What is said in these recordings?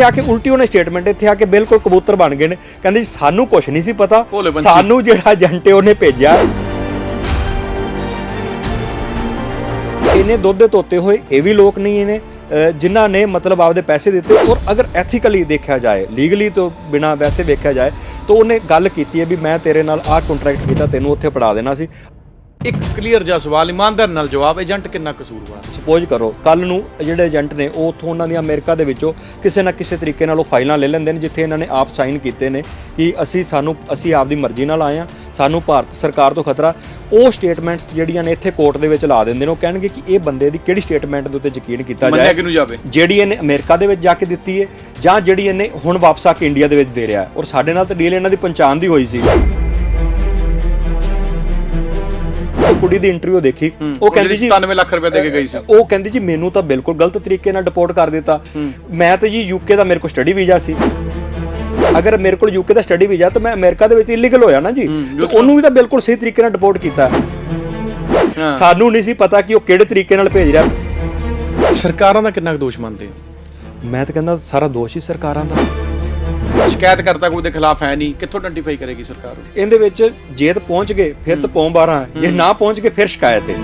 ਇੱਥੇ ਆ ਕੇ ਉਲਟੀ ਉਹਨੇ ਸਟੇਟਮੈਂਟ ਇੱਥੇ ਆ ਕੇ ਬਿਲਕੁਲ ਕਬੂਤਰ ਬਣ ਗਏ ਨੇ। ਕਹਿੰਦੇ ਜੀ ਸਾਨੂੰ ਕੁਝ ਨਹੀਂ ਸੀ ਪਤਾ। ਸਾਨੂੰ ਜਿਹੜਾ ਏਜੰਟ ਉਹਨੇ ਭੇਜਿਆ। ਇਹਨੇ ਦੁੱਧ ਦੇ ਧੋਤੇ ਹੋਏ ਇਹ ਵੀ ਲੋਕ ਨਹੀਂ ਇਹਨੇ ਜਿਨ੍ਹਾਂ ਨੇ ਮਤਲਬ ਆਪਦੇ ਪੈਸੇ ਦਿੱਤੇ। ਔਰ ਅਗਰ ਐਥੀਕਲੀ ਦੇਖਿਆ ਜਾਏ ਲੀਗਲੀ ਤੋਂ ਬਿਨਾ ਵੈਸੇ ਵੇਖਿਆ ਜਾਏ ਤਾਂ ਉਹਨੇ ਗੱਲ ਕੀਤੀ ਹੈ ਵੀ ਮੈਂ ਤੇਰੇ ਨਾਲ ਆਹ ਕੰਟਰੈਕਟ ਕੀਤਾ ਤੈਨੂੰ ਉੱਥੇ ਪੜਾ ਦੇਣਾ ਸੀ। ਇੱਕ ਕਲੀਅਰ ਜਿਹਾ ਸਵਾਲ ਇਮਾਨਦਾਰ ਨਾਲ ਜਵਾਬ ਏਜੰਟ ਕਿੰਨਾ ਕਸੂਰਵਾਰ? ਸਪੋਜ਼ ਕਰੋ ਕੱਲ ਨੂੰ ਜਿਹੜੇ ਏਜੰਟ ਨੇ ਉਹ ਉੱਥੋਂ ਉਹਨਾਂ ਦੀਆਂ ਅਮਰੀਕਾ ਦੇ ਵਿੱਚੋਂ ਕਿਸੇ ਨਾ ਕਿਸੇ ਤਰੀਕੇ ਨਾਲ ਉਹ ਫਾਈਲਾਂ ਲੈ ਲੈਂਦੇ ਨੇ ਜਿੱਥੇ ਇਹਨਾਂ ਨੇ ਆਪ ਸਾਈਨ ਕੀਤੇ ਨੇ ਕਿ ਅਸੀਂ ਸਾਨੂੰ ਅਸੀਂ ਆਪਦੀ ਮਰਜ਼ੀ ਨਾਲ ਆਏ ਆ ਸਾਨੂੰ ਭਾਰਤ ਸਰਕਾਰ ਤੋਂ ਖਤਰਾ। ਉਹ ਸਟੇਟਮੈਂਟਸ ਜਿਹੜੀਆਂ ਨੇ ਇੱਥੇ ਕੋਰਟ ਦੇ ਵਿੱਚ ਲਾ ਦਿੰਦੇ ਨੇ ਉਹ ਕਹਿਣਗੇ ਕਿ ਇਹ ਬੰਦੇ ਦੀ ਕਿਹੜੀ ਸਟੇਟਮੈਂਟ ਦੇ ਉੱਤੇ ਯਕੀਨ ਕੀਤਾ ਮੰਨਿਆ ਜਾਏ ਕਿਹਨੂੰ ਜਾਵੇ? ਜਿਹੜੀ ਇਹਨੇ ਅਮਰੀਕਾ ਦੇ ਵਿੱਚ ਜਾ ਕੇ ਦਿੱਤੀ ਹੈ ਜਾਂ ਜਿਹੜੀ ਇਹਨੇ ਹੁਣ ਵਾਪਸ ਆ ਕੇ ਇੰਡੀਆ ਦੇ ਵਿੱਚ ਦੇ ਰਿਹਾ ਹੈ। ਔਰ ਸਾਡੇ ਨਾਲ ਤਾਂ ਡੀਲ ਇਹਨਾਂ ਦੀ ਪਛਾਣ ਦੀ ਹੋਈ ਸੀ। ਉਹ ਕੁੜੀ ਦੀ ਇੰਟਰਵਿਊ ਦੇਖੀ। ਉਹ ਕਹਿੰਦੀ ਜੀ 97 ਲੱਖ ਰੁਪਏ ਦੇ ਕੇ ਗਈ ਸੀ। ਉਹ ਕਹਿੰਦੀ ਜੀ ਮੈਨੂੰ ਤਾਂ ਬਿਲਕੁਲ ਗਲਤ ਤਰੀਕੇ ਨਾਲ ਡਿਪੋਰਟ ਕਰ ਦਿੱਤਾ। ਮੈਂ ਤਾਂ ਜੀ ਯੂਕੇ ਦਾ ਮੇਰੇ ਕੋਲ ਸਟੱਡੀ ਵੀਜ਼ਾ ਸੀ। ਅਗਰ ਮੇਰੇ ਕੋਲ ਯੂਕੇ ਦਾ ਸਟੱਡੀ ਵੀਜ਼ਾ ਤਾਂ ਮੈਂ ਅਮਰੀਕਾ ਦੇ ਵਿੱਚ ਇਲੀਗਲ ਹੋਇਆ ਨਾ ਜੀ। ਤੇ ਉਹਨੂੰ ਵੀ ਤਾਂ ਬਿਲਕੁਲ ਸਹੀ ਤਰੀਕੇ ਨਾਲ ਡਿਪੋਰਟ ਕੀਤਾ। ਸਾਨੂੰ ਨਹੀਂ ਸੀ ਪਤਾ ਕਿ ਉਹ ਕਿਹੜੇ ਤਰੀਕੇ ਨਾਲ ਭੇਜ ਰਿਹਾ। ਸਰਕਾਰਾਂ ਦਾ ਕਿੰਨਾ ਕੁ ਦੋਸ਼ ਮੰਨਦੇ ਹੋ? ਮੈਂ ਤਾਂ ਕਹਿੰਦਾ ਸਾਰਾ ਦੋਸ਼ ਹੀ ਸਰਕਾਰਾਂ ਦਾ। ਸ਼ਿਕਾਇਤ ਕਰਤਾ ਕੋਈ ਦੇ ਖਿਲਾਫ ਹੈ ਨਹੀਂ ਕਿੱਥੋਂ ਆਇਡੈਂਟੀਫਾਈ ਕਰੇਗੀ ਸਰਕਾਰ ਇਹਦੇ ਵਿੱਚ ਜੇ ਤਾਂ ਪਹੁੰਚ ਗਏ ਫਿਰ ਤਾਂ ਪੌਂ 12 ਜੇ ਨਾ ਪਹੁੰਚ ਗਏ ਫਿਰ ਸ਼ਿਕਾਇਤ ਹੈ।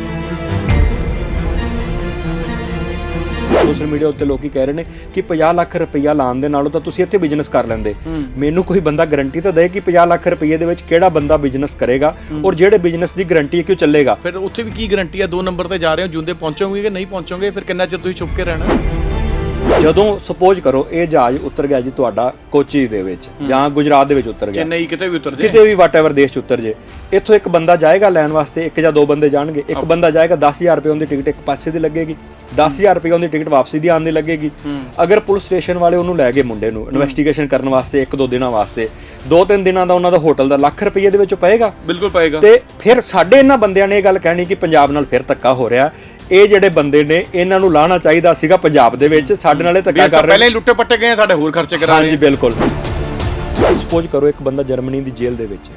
ਸੋਸ਼ਲ ਮੀਡੀਆ ਉੱਤੇ ਲੋਕੀ ਕਹਿ ਰਹੇ ਨੇ ਕਿ 50 ਲੱਖ ਰੁਪਈਆ ਲਾਉਣ ਦੇ ਨਾਲੋਂ ਤਾਂ ਤੁਸੀਂ ਇੱਥੇ ਬਿਜ਼ਨਸ ਕਰ ਲੈਂਦੇ। ਮੈਨੂੰ ਕੋਈ ਬੰਦਾ ਗਾਰੰਟੀ ਤਾਂ ਦੇ ਕਿ 50 ਲੱਖ ਰੁਪਈਏ ਦੇ ਵਿੱਚ ਕਿਹੜਾ ਬੰਦਾ ਬਿਜ਼ਨਸ ਕਰੇਗਾ ਔਰ ਜਿਹੜੇ ਬਿਜ਼ਨਸ ਦੀ ਗਾਰੰਟੀ ਹੈ ਕਿ ਉਹ ਚੱਲੇਗਾ। ਫਿਰ ਉੱਥੇ ਵੀ ਕੀ ਗਾਰੰਟੀ ਆ ਦੋ ਨੰਬਰ ਤੇ ਜਾ ਰਹੇ ਹੋ ਜੁੰਦੇ ਪਹੁੰਚੋਗੇ ਕਿ ਨਹੀਂ ਪਹੁੰਚੋਗੇ? ਫਿਰ ਕਿੰਨਾ ਚਿਰ ਤੁਸੀਂ ਛੁਪ ਕੇ ਰਹਿਣਾ? ਜਦੋਂ ਸਪੋਜ਼ ਕਰੋ ਇਹ ਜਹਾਜ਼ ਉਤਰ ਗਿਆ ਜੀ ਤੁਹਾਡਾ ਕੋਚੀ ਦੇ ਵਿੱਚ ਜਾਂ ਗੁਜਰਾਤ ਦੇ ਵਿੱਚ ਉਤਰ ਗਿਆ। ਚੇਨਈ ਕਿਤੇ ਵੀ ਉਤਰ ਜੇ ਕਿਤੇ ਵੀ ਵਾਟਐਵਰ ਦੇਸ਼ ਚ ਉਤਰ ਜੇ ਇੱਥੋਂ ਇੱਕ ਬੰਦਾ ਜਾਏਗਾ ਲੈਣ ਵਾਸਤੇ ਇੱਕ ਜਾਂ ਦੋ ਬੰਦੇ ਜਾਣਗੇ। ਇੱਕ ਬੰਦਾ ਜਾਏਗਾ 10000 ਰੁਪਏ ਉਹਦੀ ਟਿਕਟ ਇੱਕ ਪਾਸੇ ਦੀ ਲੱਗੇਗੀ। 10000 ਰੁਪਏ ਉਹਦੀ ਟਿਕਟ ਵਾਪਸੀ ਦੀ ਆਉਣ ਦੀ ਲੱਗੇਗੀ। ਅਗਰ ਪੁਲਿਸ ਸਟੇਸ਼ਨ ਵਾਲੇ ਉਹਨੂੰ ਲੈ ਗਏ ਮੁੰਡੇ ਨੂੰ ਇਨਵੈਸਟੀਗੇਸ਼ਨ ਕਰਨ ਵਾਸਤੇ ਇੱਕ ਦੋ ਦਿਨਾਂ ਵਾਸਤੇ ਦੋ ਤਿੰਨ ਦਿਨਾਂ ਦਾ ਉਹਨਾਂ ਦਾ ਹੋਟਲ ਦਾ ਲੱਖ ਰੁਪਏ ਦੇ ਵਿੱਚੋਂ ਪਏਗਾ। ਬਿਲਕੁਲ ਪਏਗਾ। ਤੇ ਫਿਰ ਸਾਡੇ ਇਹਨਾਂ ਬੰਦਿਆਂ ਨੇ ਇਹ ਗੱਲ ਕਹਿਣੀ ਕਿ ਪੰਜਾਬ ਨਾਲ ਫਿਰ ਧੱਕਾ ਹੋ ਰਿਹਾ। ਇਹ ਜਿਹੜੇ ਬੰਦੇ ਨੇ ਇਹਨਾਂ ਨੂੰ ਲਾਣਾ ਚਾਹੀਦਾ ਸੀਗਾ ਪੰਜਾਬ ਦੇ ਵਿੱਚ। ਸਾਡੇ ਨਾਲੇ ਧੱਕਾ ਕਰ ਰਹੇ ਪਹਿਲੇ ਲੁੱਟੇ ਪੱਟੇ ਗਏ ਸਾਡੇ ਹੋਰ ਖਰਚੇ ਕਰਾ ਰਹੇ ਹਾਂਜੀ ਬਿਲਕੁਲ। ਸਪੋਜ਼ ਕਰੋ ਇੱਕ ਬੰਦਾ ਜਰਮਨੀ ਦੀ ਜੇਲ੍ਹ ਦੇ ਵਿੱਚ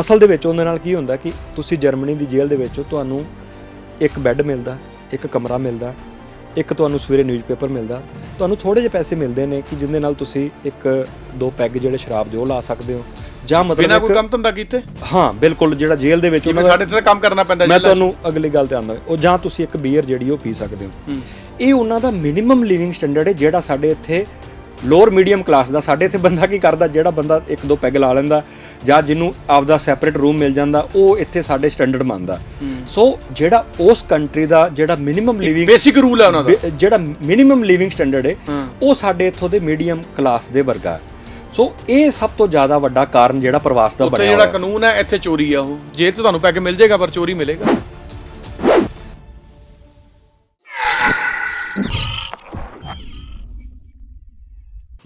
ਅਸਲ ਦੇ ਵਿੱਚ ਉਹਦੇ ਨਾਲ ਕੀ ਹੁੰਦਾ ਕਿ ਤੁਸੀਂ ਜਰਮਨੀ ਦੀ ਜੇਲ੍ਹ ਦੇ ਵਿੱਚ ਤੁਹਾਨੂੰ ਇੱਕ ਬੈੱਡ ਮਿਲਦਾ ਇੱਕ ਕਮਰਾ ਮਿਲਦਾ ਇੱਕ ਤੁਹਾਨੂੰ ਸਵੇਰੇ ਨਿਊਜ਼ਪੇਪਰ ਮਿਲਦਾ। ਤੁਹਾਨੂੰ ਥੋੜੇ ਜਿਹੇ ਪੈਸੇ ਮਿਲਦੇ ਨੇ ਕਿ ਜਿੰਦੇ ਨਾਲ ਤੁਸੀਂ ਇੱਕ ਦੋ ਪੈਗ ਜਿਹੜੇ ਸ਼ਰਾਬ ਦੇ ਉਹ ਲਾ ਸਕਦੇ ਹੋ। ਜਾਂ ਬਿਨਾਂ ਮਤਲਬ ਕੋਈ ਇੱਕ ਕੰਮ ਧੰਦਾ ਕੀਤੇ? ਹਾਂ ਬਿਲਕੁਲ ਜਿਹੜਾ ਜੇਲ੍ਹ ਦੇ ਵਿੱਚ ਜਿਵੇਂ ਸਾਡੇ ਤੇ ਤਾਂ ਕੰਮ ਕਰਨਾ ਪੈਂਦਾ ਮੈਂ ਜੇਲ੍ਹਾਂ 'ਚ। ਤੁਹਾਨੂੰ ਅਗਲੀ ਗੱਲ ਤੇ ਆਉਂਦਾ ਉਹ ਜਾਂ ਤੁਸੀਂ ਇੱਕ ਬੀਅਰ ਜਿਹੜੀ ਉਹ ਪੀ ਸਕਦੇ ਹੋ। ਇਹ ਉਹਨਾਂ ਦਾ ਮਿਨੀਮਮ ਲਿਵਿੰਗ ਸਟੈਂਡਰਡ ਹੈ ਜਿਹੜਾ ਸਾਡੇ ਇੱਥੇ ਲੋਅਰ ਮੀਡੀਅਮ ਕਲਾਸ ਦਾ ਸਾਡੇ ਇੱਥੇ ਬੰਦਾ ਕੀ ਕਰਦਾ ਜਿਹੜਾ ਬੰਦਾ ਇੱਕ ਦੋ ਪੈਗ ਲਾ ਲੈਂਦਾ ਜਾਂ ਜਿਹਨੂੰ ਆਪਦਾ ਸੈਪਰੇਟ ਰੂਮ ਮਿਲ ਜਾਂਦਾ ਉਹ ਇੱਥੇ ਸਾਡੇ ਸਟੈਂਡਰਡ ਮੰਨਦਾ। ਸੋ ਜਿਹੜਾ ਉਸ ਕੰਟਰੀ ਦਾ ਜਿਹੜਾ ਮਿਨੀਮਮ ਲਿਵਿੰਗ ਬੇਸਿਕ ਰੂਲ ਹੈ ਉਹਨਾਂ ਦਾ। ਜਿਹੜਾ ਮਿਨੀਮਮ ਲਿਵਿੰਗ ਸਟੈਂਡਰਡ ਹੈ ਉਹ ਸਾਡੇ ਇੱਥੋਂ ਦੇ ਮੀਡੀਅਮ ਕਲਾਸ ਦੇ ਵਰਗਾ ਹੈ। ਸੋ ਇਹ ਸਭ ਤੋਂ ਜ਼ਿਆਦਾ ਵੱਡਾ ਕਾਰਨ ਜਿਹੜਾ ਪ੍ਰਵਾਸ ਦਾ ਉੱਥੇ ਬਣਿਆ ਜਿਹੜਾ ਹੋਇਆ। ਕਾਨੂੰਨ ਹੈ ਇੱਥੇ ਚੋਰੀ ਆ ਉਹ। ਜੇਲ੍ਹ ਤੇ ਤੁਹਾਨੂੰ ਪੈਗ ਮਿਲ ਜਾਏਗਾ ਪਰ ਚੋਰੀ ਮਿਲੇਗਾ।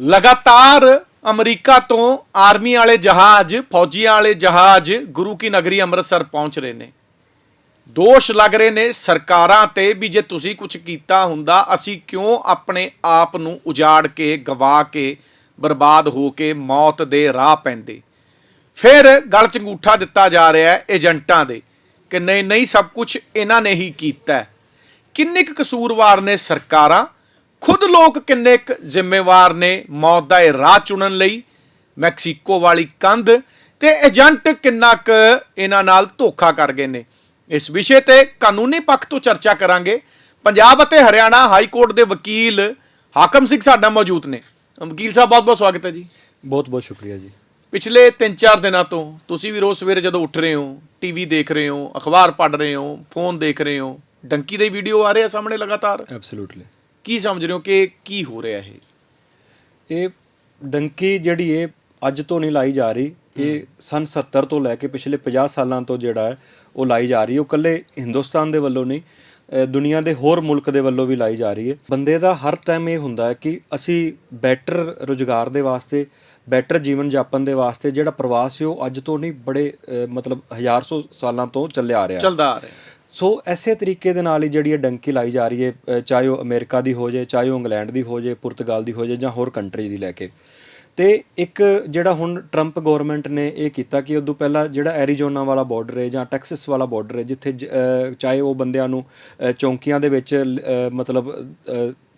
ਲਗਾਤਾਰ ਅਮਰੀਕਾ ਤੋਂ ਆਰਮੀ ਵਾਲੇ ਜਹਾਜ਼ ਫੌਜੀਆਂ ਵਾਲੇ ਜਹਾਜ਼ ਗੁਰੂ ਕੀ ਨਗਰੀ ਅੰਮ੍ਰਿਤਸਰ ਪਹੁੰਚ ਰਹੇ ਨੇ। ਦੋਸ਼ ਲੱਗ ਰਹੇ ਨੇ ਸਰਕਾਰਾਂ ਤੇ ਵੀ ਜੇ ਤੁਸੀਂ ਕੁਝ ਕੀਤਾ ਹੁੰਦਾ ਅਸੀਂ ਕਿਉਂ ਆਪਣੇ ਆਪ ਨੂੰ ਉਜਾੜ ਕੇ ਗਵਾ ਕੇ ਬਰਬਾਦ ਹੋ ਕੇ ਮੌਤ ਦੇ ਰਾਹ ਪੈਂਦੇ। ਫਿਰ ਗਲ ਚ ਅੰਗੂਠਾ ਦਿੱਤਾ ਜਾ ਰਿਹਾ ਹੈ ਏਜੰਟਾਂ ਦੇ ਕਿ ਨਹੀਂ ਨਹੀਂ, ਸਭ ਕੁਝ ਇਹਨਾਂ ਨੇ ਹੀ ਕੀਤਾ ਕਿੰਨੇ ਕੁ ਕਸੂਰਵਾਰ ਨੇ ਸਰਕਾਰਾਂ? ਖੁਦ ਲੋਕ ਕਿੰਨੇ ਕੁ ਜ਼ਿੰਮੇਵਾਰ ਨੇ ਮੌਤ ਦਾ ਇਹ ਰਾਹ ਚੁਣਨ ਲਈ? ਮੈਕਸੀਕੋ ਵਾਲੀ ਕੰਧ ਤੇ ਏਜੰਟ ਕਿੰਨਾ ਕੁ ਇਹਨਾਂ ਨਾਲ ਧੋਖਾ ਕਰ ਗਏ ਨੇ? ਇਸ ਵਿਸ਼ੇ ਤੇ ਕਾਨੂੰਨੀ ਪੱਖ ਤੋਂ ਚਰਚਾ ਕਰਾਂਗੇ। ਪੰਜਾਬ ਅਤੇ ਹਰਿਆਣਾ ਹਾਈ ਕੋਰਟ ਦੇ ਵਕੀਲ ਹਾਕਮ ਸਿੰਘ ਸਾਡਾ ਮੌਜੂਦ ਨੇ। ਵਕੀਲ ਸਾਹਿਬ ਬਹੁਤ ਬਹੁਤ ਸਵਾਗਤ ਹੈ ਜੀ। ਬਹੁਤ ਬਹੁਤ ਸ਼ੁਕਰੀਆ ਜੀ। ਪਿਛਲੇ 3-4 ਦਿਨਾਂ ਤੋਂ ਤੁਸੀਂ ਵੀ ਰੋਜ਼ ਸਵੇਰੇ ਜਦੋਂ ਉੱਠ ਰਹੇ ਹੋ ਟੀਵੀ ਦੇਖ ਰਹੇ ਹੋ ਅਖਬਾਰ ਪੜ੍ਹ ਰਹੇ ਹੋ ਫੋਨ ਦੇਖ ਰਹੇ ਹੋ ਡੰਕੀ ਦੇ ਵੀਡੀਓ ਆ ਰਹੇ ਆ ਸਾਹਮਣੇ ਲਗਾਤਾਰ? ਐਬਸੋਲੂਟਲੀ ਕੀ ਸਮਝ ਰਹੇ ਹੋ ਕਿ ਕੀ ਹੋ ਰਿਹਾ ਇਹ? ਇਹ ਡੰਕੀ ਜਿਹੜੀ ਇਹ ਅੱਜ ਤੋਂ ਨਹੀਂ ਲਾਈ ਜਾ ਰਹੀ ਇਹ ਸਨ 70 ਤੋਂ ਲੈ ਕੇ ਪਿਛਲੇ 50 ਸਾਲਾਂ ਤੋਂ ਜਿਹੜਾ ਹੈ ਉਹ ਲਾਈ ਜਾ ਰਹੀ ਹੈ। ਉਹ ਕੱਲੇ ਹਿੰਦੁਸਤਾਨ ਦੇ ਵੱਲੋਂ ਨਹੀਂ ਦੁਨੀਆ ਦੇ ਹੋਰ ਮੁਲਕ ਦੇ ਵੱਲੋਂ ਵੀ ਲਾਈ ਜਾ ਰਹੀ ਹੈ। ਬੰਦੇ ਦਾ ਹਰ ਟਾਈਮ ਇਹ ਹੁੰਦਾ ਹੈ ਕਿ ਅਸੀਂ ਬੈਟਰ ਰੁਜ਼ਗਾਰ ਦੇ ਵਾਸਤੇ ਬੈਟਰ ਜੀਵਨ ਜਾਪਨ ਦੇ ਵਾਸਤੇ ਜਿਹੜਾ ਪ੍ਰਵਾਸ ਹੈ ਉਹ ਅੱਜ ਤੋਂ ਨਹੀਂ ਬੜੇ ਮਤਲਬ ਹਜ਼ਾਰ ਸੌ ਸਾਲਾਂ ਤੋਂ ਚੱਲਿਆ ਆ ਰਿਹਾ ਚੱਲਦਾ ਆ ਰਿਹਾ ਸੋ ਐਸੇ ਤਰੀਕੇ ਦੇ ਨਾਲ ਹੀ ਜਿਹੜੀ ਇਹ ਡੰਕੀ ਲਾਈ ਜਾ ਰਹੀ ਹੈ ਚਾਹੇ ਉਹ ਅਮਰੀਕਾ ਦੀ ਹੋ ਜਾਏ ਚਾਹੇ ਉਹ ਇੰਗਲੈਂਡ ਦੀ ਹੋ ਜਾਏ ਪੁਰਤਗਾਲ ਦੀ ਹੋ ਜਾਏ ਜਾਂ ਹੋਰ ਕੰਟਰੀ ਦੀ ਲੈ ਕੇ। ਤੇ ਇੱਕ ਜਿਹੜਾ ਹੁਣ ਟਰੰਪ ਗਵਰਨਮੈਂਟ ਨੇ ਇਹ ਕੀਤਾ ਕਿ ਉਦੋਂ ਪਹਿਲਾਂ ਜਿਹੜਾ ਐਰੀਜ਼ੋਨਾ ਵਾਲਾ ਬਾਰਡਰ ਹੈ ਜਾਂ ਟੈਕਸਸ ਵਾਲਾ ਬਾਰਡਰ ਹੈ ਜਿੱਥੇ ਜ- ਚਾਹੇ ਉਹ ਬੰਦਿਆਂ ਨੂੰ ਚੌਂਕੀਆਂ ਦੇ ਵਿੱਚ ਅ, ਮਤਲਬ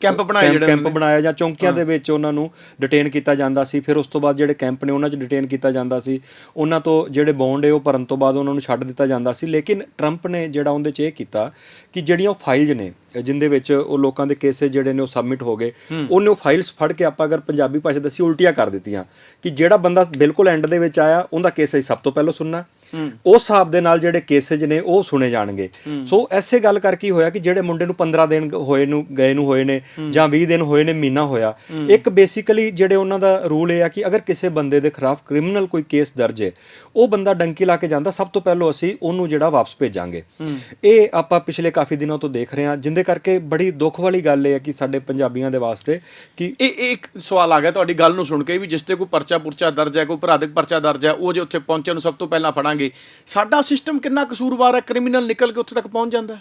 ਕੈਂਪ ਬਣਾਏ ਜਿਹੜੇ ਕੈਂਪ। ਬਣਾਇਆ ਜਾਂ ਚੌਂਕੀਆਂ ਦੇ ਵਿੱਚ ਉਹਨਾਂ ਨੂੰ ਡਿਟੇਨ ਕੀਤਾ ਜਾਂਦਾ ਸੀ। ਫਿਰ ਉਸ ਤੋਂ ਬਾਅਦ ਜਿਹੜੇ ਕੈਂਪ ਨੇ ਉਹਨਾਂ 'ਚ ਡਿਟੇਨ ਕੀਤਾ ਜਾਂਦਾ ਸੀ। ਉਹਨਾਂ ਤੋਂ ਜਿਹੜੇ ਬੌਂਡ ਹੈ ਉਹ ਭਰਨ ਤੋਂ ਬਾਅਦ ਉਹਨਾਂ ਨੂੰ ਛੱਡ ਦਿੱਤਾ ਜਾਂਦਾ ਸੀ। ਲੇਕਿਨ ਟਰੰਪ ਨੇ ਜਿਹੜਾ ਉਹਦੇ 'ਚ ਇਹ ਕੀਤਾ ਕਿ ਜਿਹੜੀਆਂ ਉਹ ਫਾਈਲਸ ਨੇ ਜਿੰਦੇ ਵਿੱਚ ਉਹ ਲੋਕਾਂ ਦੇ ਕੇਸਿਸ ਜਿਹੜੇ ਨੇ ਉਹ ਸਬਮਿਟ ਹੋ ਗਏ ਉਹਨੇ ਉਹ ਫਾਈਲਸ ਫੜ ਕੇ ਆਪਾਂ ਅਗਰ ਪੰਜਾਬੀ ਭਾਸ਼ਾ ਦੱਸੀ ਉਲਟੀਆਂ ਕਰ ਦਿੱਤੀਆਂ ਕਿ ਜਿਹੜਾ ਬੰਦਾ ਬਿਲਕੁਲ ਐਂਡ ਦੇ ਵਿੱਚ ਆਇਆ ਉਹਦਾ ਕੇਸ ਅਸੀਂ ਸਭ ਤੋਂ ਪਹਿਲਾਂ ਸੁਣਨਾ। ਉਸ ਹਿਸਾਬ ਦੇ ਨਾਲ ਜਿਹੜੇ ਕੇਸਿਸ ਨੇ, ਉਹ ਸੁਣੇ ਜਾਣਗੇ। ਸੋ ਐਸੇ ਗੱਲ ਕਰਕੇ ਹੋਇਆ ਕਿ ਜਿਹੜੇ ਮੁੰਡੇ ਨੂੰ 15 ਦਿਨ ਹੋਏ ਨੂੰ, ਗਏ ਨੂੰ ਹੋਏ ਨੇ ਜਾਂ 20 ਦਿਨ ਹੋਏ ਨੇ, ਮਹੀਨਾ ਹੋਇਆ, ਇੱਕ ਬੇਸਿਕਲੀ ਜਿਹੜੇ ਉਹਨਾਂ ਦਾ ਰੂਲ ਇਹ ਆ ਕਿ ਅਗਰ ਕਿਸੇ ਬੰਦੇ ਦੇ ਖਿਲਾਫ ਕ੍ਰਿਮੀਨਲ ਕੋਈ ਕੇਸ ਦਰਜ ਹੈ, ਉਹ ਬੰਦਾ ਡੰਕੀ ਲਾ ਕੇ ਜਾਂਦਾ, ਸਭ ਤੋਂ ਪਹਿਲਾਂ ਅਸੀਂ ਉਹਨੂੰ ਜਿਹੜਾ ਵਾਪਸ ਭੇਜਾਂਗੇ। ਇਹ ਆਪਾਂ ਪਿਛਲੇ ਕਾਫੀ ਦਿਨਾਂ ਤੋਂ ਦੇਖ ਰਹੇ ਹਾਂ, ਜਿੰਦੇ ਕਰਕੇ ਬੜੀ ਦੁੱਖ ਵਾਲੀ ਗੱਲ ਇਹ ਹੈ ਕਿ ਸਾਡੇ ਪੰਜਾਬੀਆਂ ਦੇ ਵਾਸਤੇ ਕਿ ਇਹ ਇਹ ਇੱਕ ਸਵਾਲ ਆ ਗਿਆ ਤੁਹਾਡੀ ਗੱਲ ਨੂੰ ਸੁਣ ਕੇ ਵੀ ਜਿਸ ਤੇ ਕੋਈ ਪਰਚਾ ਪੁਰਚਾ ਦਰਜ ਹੈ, ਕੋਈ ਅਪਰਾਧਿਕ ਪਰਚਾ ਦਰਜ ਹੈ, ਉਹ ਜੇ ਉੱਥੇ ਪਹੁੰਚਣ ਨੂੰ ਸਭ ਤੋਂ ਪਹਿਲਾਂ ਫੜਾਂਗੇ। ਸਾਡਾ ਸਿਸਟਮ ਕਿੰਨਾ ਕਸੂਰਵਾਰ ਹੈ ਕ੍ਰਿਮੀਨਲ ਨਿਕਲ ਕੇ ਉੱਥੇ ਤੱਕ ਪਹੁੰਚ ਜਾਂਦਾ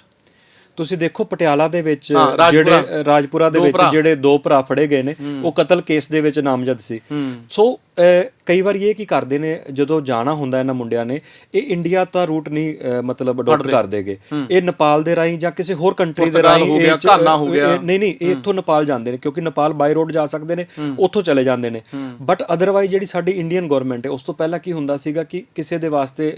ਤੁਸੀਂ ਦੇਖੋ ਪਟਿਆਲਾ ਦੇ ਵਿੱਚ। ਜਿਹੜੇ ਰਾਜਪੁਰਾ ਦੇ ਵਿੱਚ। ਜਿਹੜੇ ਦੋ ਭਰਾ ਫੜੇ ਗਏ ਨੇ ਉਹ ਕਤਲ ਕੇਸ ਦੇ ਵਿੱਚ ਨਾਮਜ਼ਦ ਸੀ। ਸੋ ਕਈ ਵਾਰ ਇਹ ਕੀ ਕਰਦੇ ਨੇ ਜਦੋਂ ਜਾਣਾ ਹੁੰਦਾ ਇਹਨਾਂ ਮੁੰਡਿਆਂ ਨੇ ਇਹ ਇੰਡੀਆ ਤਾਂ ਰੂਟ ਨਹੀਂ ਮਤਲਬ ਅਡਾਪਟ ਕਰਦੇਗੇ ਇਹ ਨੇਪਾਲ ਦੇ ਰਾਹੀਂ ਜਾਂ ਕਿਸੇ ਹੋਰ ਕੰਟਰੀ ਦੇ ਰਾਹੀਂ ਹੋ ਗਿਆ, ਘਾਨਾ ਹੋ ਗਿਆ। ਨਹੀਂ ਨਹੀਂ ਇਹ ਇੱਥੋਂ ਨੇਪਾਲ ਜਾਂਦੇ ਨੇ ਕਿਉਂਕਿ ਨੇਪਾਲ ਬਾਈ ਰੋਡ ਜਾ ਸਕਦੇ ਨੇ ਉੱਥੋਂ ਚਲੇ ਜਾਂਦੇ ਨੇ। ਬਟ ਅਦਰਵਾਈਜ਼ ਜਿਹੜੀ ਸਾਡੀ ਇੰਡੀਅਨ ਗਵਰਨਮੈਂਟ ਹੈ ਉਸ ਤੋਂ ਪਹਿਲਾਂ ਕੀ ਹੁੰਦਾ ਸੀਗਾ ਕਿ ਕਿਸੇ ਦੇ ਵਾਸਤੇ